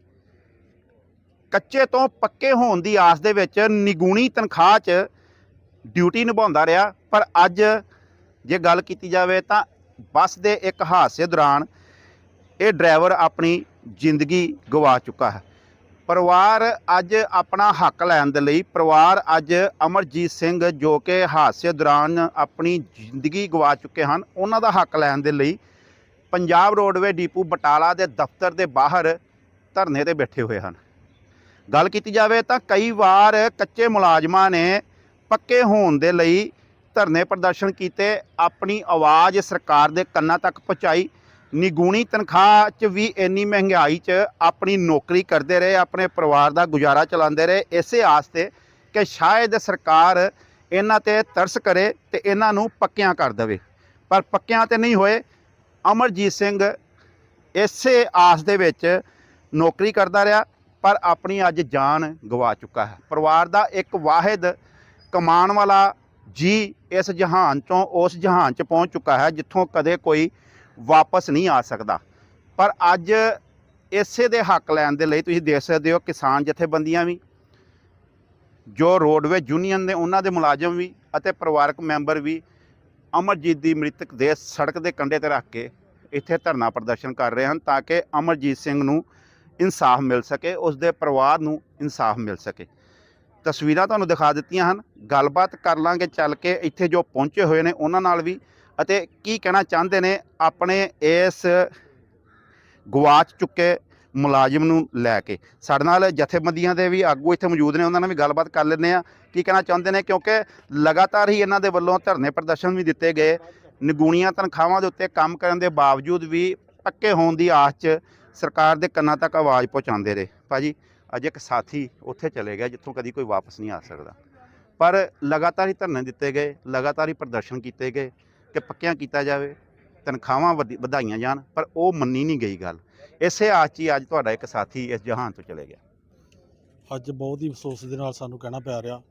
ਕੱਚੇ ਤੋਂ ਪੱਕੇ ਹੋਣ ਦੀ ਆਸ ਦੇ ਵਿੱਚ ਨਿਗੂਣੀ ਤਨਖਾਹ 'ਚ ਡਿਊਟੀ ਨਿਭਾਉਂਦਾ ਰਿਹਾ। ਪਰ ਅੱਜ ਜੇ ਗੱਲ ਕੀਤੀ ਜਾਵੇ ਤਾਂ ਬੱਸ ਦੇ ਇੱਕ ਹਾਦਸੇ ਦੌਰਾਨ ਇਹ ਡਰਾਈਵਰ ਆਪਣੀ ਜ਼ਿੰਦਗੀ ਗਵਾ ਚੁੱਕਾ ਹੈ। ਪਰਿਵਾਰ ਅੱਜ ਆਪਣਾ ਹੱਕ ਲੈਣ ਦੇ ਲਈ, ਪਰਿਵਾਰ ਅੱਜ ਅਮਰਜੀਤ ਸਿੰਘ ਜੋ ਕਿ ਹਾਦਸੇ ਦੌਰਾਨ ਆਪਣੀ ਜ਼ਿੰਦਗੀ ਗਵਾ ਚੁੱਕੇ ਹਨ, ਉਹਨਾਂ ਦਾ ਹੱਕ ਲੈਣ ਦੇ ਲਈ ਪੰਜਾਬ ਰੋਡਵੇ ਡੀਪੂ ਬਟਾਲਾ ਦੇ ਦਫ਼ਤਰ ਦੇ ਬਾਹਰ ਧਰਨੇ ਤੇ ਬੈਠੇ ਹੋਏ ਹਨ। ਗੱਲ ਕੀਤੀ ਜਾਵੇ ਤਾਂ ਕਈ ਵਾਰ ਕੱਚੇ ਮੁਲਾਜ਼ਮਾਂ ਨੇ ਪੱਕੇ ਹੋਣ ਦੇ ਲਈ ਧਰਨੇ ਪ੍ਰਦਰਸ਼ਨ ਕੀਤੇ, ਆਪਣੀ ਆਵਾਜ਼ ਸਰਕਾਰ ਦੇ ਕੰਨਾਂ ਤੱਕ ਪਹੁੰਚਾਈ। ਨਿਗੂਣੀ ਤਨਖਾਹ 'ਚ ਵੀ ਇੰਨੀ ਮਹਿੰਗਾਈ 'ਚ ਆਪਣੀ ਨੌਕਰੀ ਕਰਦੇ ਰਹੇ, ਆਪਣੇ ਪਰਿਵਾਰ ਦਾ ਗੁਜ਼ਾਰਾ ਚਲਾਉਂਦੇ ਰਹੇ। ਇਸੇ ਆਸ ਤੇ ਕਿ ਸ਼ਾਇਦ ਸਰਕਾਰ ਇਹਨਾਂ ਤੇ ਤਰਸ ਕਰੇ ਤੇ ਇਹਨਾਂ ਨੂੰ ਪੱਕਿਆਂ ਕਰ ਦੇਵੇ। ਪਰ ਪੱਕਿਆਂ ਤੇ ਨਹੀਂ ਹੋਏ। ਅਮਰਜੀਤ ਸਿੰਘ ਇਸੇ ਆਸ ਦੇ ਵਿੱਚ ਨੌਕਰੀ ਕਰਦਾ ਰਿਹਾ, ਪਰ ਆਪਣੀ ਅੱਜ ਜਾਨ ਗਵਾ ਚੁੱਕਾ ਹੈ। ਪਰਿਵਾਰ ਦਾ ਇੱਕ ਵਾਹਿਦ ਕਮਾਉਣ ਵਾਲਾ ਜੀ ਇਸ ਜਹਾਨ ਤੋਂ ਉਸ ਜਹਾਨ 'ਚ ਪਹੁੰਚ ਚੁੱਕਾ ਹੈ, ਜਿੱਥੋਂ ਕਦੇ ਕੋਈ ਵਾਪਸ ਨਹੀਂ ਆ ਸਕਦਾ। ਪਰ ਅੱਜ ਇਸੇ ਦੇ ਹੱਕ ਲੈਣ ਦੇ ਲਈ ਤੁਸੀਂ ਦੇਖ ਸਕਦੇ ਹੋ ਕਿਸਾਨ ਜਥੇਬੰਦੀਆਂ ਵੀ, ਜੋ ਰੋਡਵੇ ਯੂਨੀਅਨ ਨੇ ਉਹਨਾਂ ਦੇ ਮੁਲਾਜ਼ਮ ਵੀ ਅਤੇ ਪਰਿਵਾਰਕ ਮੈਂਬਰ ਵੀ ਅਮਰਜੀਤ ਦੀ ਮ੍ਰਿਤਕ ਦੇ ਸੜਕ ਦੇ ਕੰਢੇ ਤੇ ਰੱਖ ਕੇ ਇੱਥੇ ਧਰਨਾ ਪ੍ਰਦਰਸ਼ਨ ਕਰ ਰਹੇ ਹਨ ਤਾਂ ਕਿ ਅਮਰਜੀਤ ਸਿੰਘ ਨੂੰ ਇਨਸਾਫ ਮਿਲ ਸਕੇ ਉਸ ਦੇ ਪਰਿਵਾਰ ਨੂੰ ਇਨਸਾਫ ਮਿਲ ਸਕੇ। ਤਸਵੀਰਾਂ ਤੁਹਾਨੂੰ ਦਿਖਾ ਦਿੱਤੀਆਂ ਹਨ। ਗੱਲਬਾਤ ਕਰ ਲਾਂਗੇ ਚੱਲ ਕੇ ਇੱਥੇ ਜੋ ਪਹੁੰਚੇ ਹੋਏ ਨੇ, ਉਹਨਾਂ ਨਾਲ ਵੀ ਅਤੇ ਕੀ ਕਹਿਣਾ ਚਾਹੁੰਦੇ ਨੇ ਆਪਣੇ ਇਸ ਗਵਾਚ ਚੁੱਕੇ ਮੁਲਾਜ਼ਮ ਨੂੰ ਲੈ ਕੇ? ਸਾਡੇ ਨਾਲ ਜਥੇਬੰਦੀਆਂ ਦੇ ਵੀ ਆਗੂ ਇੱਥੇ ਮੌਜੂਦ ਨੇ, ਉਹਨਾਂ ਨਾਲ ਵੀ ਗੱਲਬਾਤ ਕਰ ਲੈਂਦੇ ਆ ਕੀ ਕਹਿਣਾ ਚਾਹੁੰਦੇ ਨੇ? ਕਿਉਂਕਿ ਲਗਾਤਾਰ ਹੀ ਇਹਨਾਂ ਦੇ ਵੱਲੋਂ ਧਰਨੇ ਪ੍ਰਦਰਸ਼ਨ ਵੀ ਦਿੱਤੇ ਗਏ। ਨਿਗੂਣੀਆਂ ਤਨਖਾਹਾਂ ਦੇ ਉੱਤੇ ਕੰਮ ਕਰਨ ਦੇ ਬਾਵਜੂਦ ਵੀ ਪੱਕੇ ਹੋਣ ਦੀ ਆਸ 'ਚ ਸਰਕਾਰ ਦੇ ਕੰਨਾਂ ਤੱਕ ਆਵਾਜ਼ ਪਹੁੰਚਾਉਂਦੇ ਰਹੇ। ਭਾਜੀ, ਅੱਜ ਇੱਕ ਸਾਥੀ ਉੱਥੇ ਚਲੇ ਗਿਆ ਜਿੱਥੋਂ ਕਦੀ ਕੋਈ ਵਾਪਸ ਨਹੀਂ ਆ ਸਕਦਾ। ਪਰ ਲਗਾਤਾਰ ਹੀ ਧਰਨੇ ਦਿੱਤੇ ਗਏ, ਲਗਾਤਾਰ ਹੀ ਪ੍ਰਦਰਸ਼ਨ ਕੀਤੇ ਗਏ। ਕਿ ਪੱਕਿਆਂ ਕੀਤਾ ਜਾਵੇ, ਤਨਖਾਹਾਂ ਵਧੀ- ਵਧਾਈਆਂ ਜਾਣ, ਪਰ ਉਹ ਮੰਨੀ ਨਹੀਂ ਗਈ ਗੱਲ। ਇਸੇ ਆਸ 'ਚ ਹੀ ਅੱਜ ਤੁਹਾਡਾ ਇੱਕ ਸਾਥੀ ਇਸ ਜਹਾਨ ਤੋਂ ਚਲੇ ਗਿਆ। ਅੱਜ ਬਹੁਤ ਹੀ ਅਫਸੋਸ ਦੇ ਨਾਲ ਸਾਨੂੰ ਕਹਿਣਾ ਪੈ ਰਿਹਾ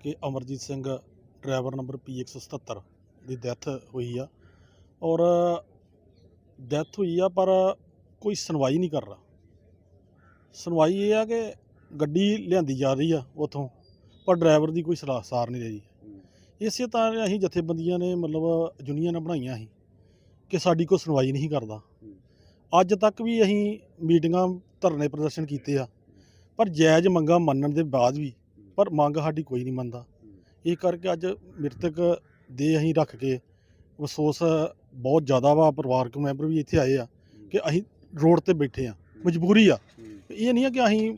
ਕਿ Amarjit Singh driver number P177 ਦੀ ਡੈਥ ਹੋਈ ਆ। ਔਰ ਡੈਥ ਹੋਈ ਆ, ਪਰ ਕੋਈ ਸੁਣਵਾਈ ਨਹੀਂ ਕਰ ਰਿਹਾ। ਸੁਣਵਾਈ ਇਹ ਆ ਕਿ ਗੱਡੀ ਲਿਆਂਦੀ ਜਾ ਰਹੀ ਆ ਉਥੋਂ, ਪਰ ਡਰਾਈਵਰ ਦੀ ਕੋਈ ਸਲਾਹ ਸਾਰ ਨਹੀਂ ਰਹੀ। ਇਸੇ ਤਰ੍ਹਾਂ ਅਸੀਂ ਜਥੇਬੰਦੀਆਂ ਨੇ ਮਤਲਬ ਯੂਨੀਅਨਾਂ ਬਣਾਈਆਂ ਸੀ ਕਿ ਸਾਡੀ ਕੋਈ ਸੁਣਵਾਈ ਨਹੀਂ ਕਰਦਾ। ਅੱਜ ਤੱਕ ਵੀ ਅਸੀਂ ਮੀਟਿੰਗਾਂ ਧਰਨੇ ਪ੍ਰਦਰਸ਼ਨ ਕੀਤੇ ਆ, ਪਰ ਜਾਇਜ਼ ਮੰਗਾਂ ਮੰਨਣ ਦੇ ਬਾਅਦ ਵੀ ਪਰ ਮੰਗ ਸਾਡੀ ਕੋਈ ਨਹੀਂ ਮੰਨਦਾ। ਇਹ ਕਰਕੇ ਅੱਜ ਮ੍ਰਿਤਕ ਦੇ ਅਸੀਂ ਰੱਖ ਕੇ ਅਫਸੋਸ ਬਹੁਤ ਜ਼ਿਆਦਾ ਵਾ, ਪਰਿਵਾਰਕ ਮੈਂਬਰ ਵੀ ਇੱਥੇ ਆਏ ਆ ਕਿ ਅਸੀਂ ਰੋਡ ਤੇ ਬੈਠੇ ਆ, ਮਜਬੂਰੀ ਆ। ਇਹ ਨਹੀਂ ਆ ਕਿ ਅਸੀਂ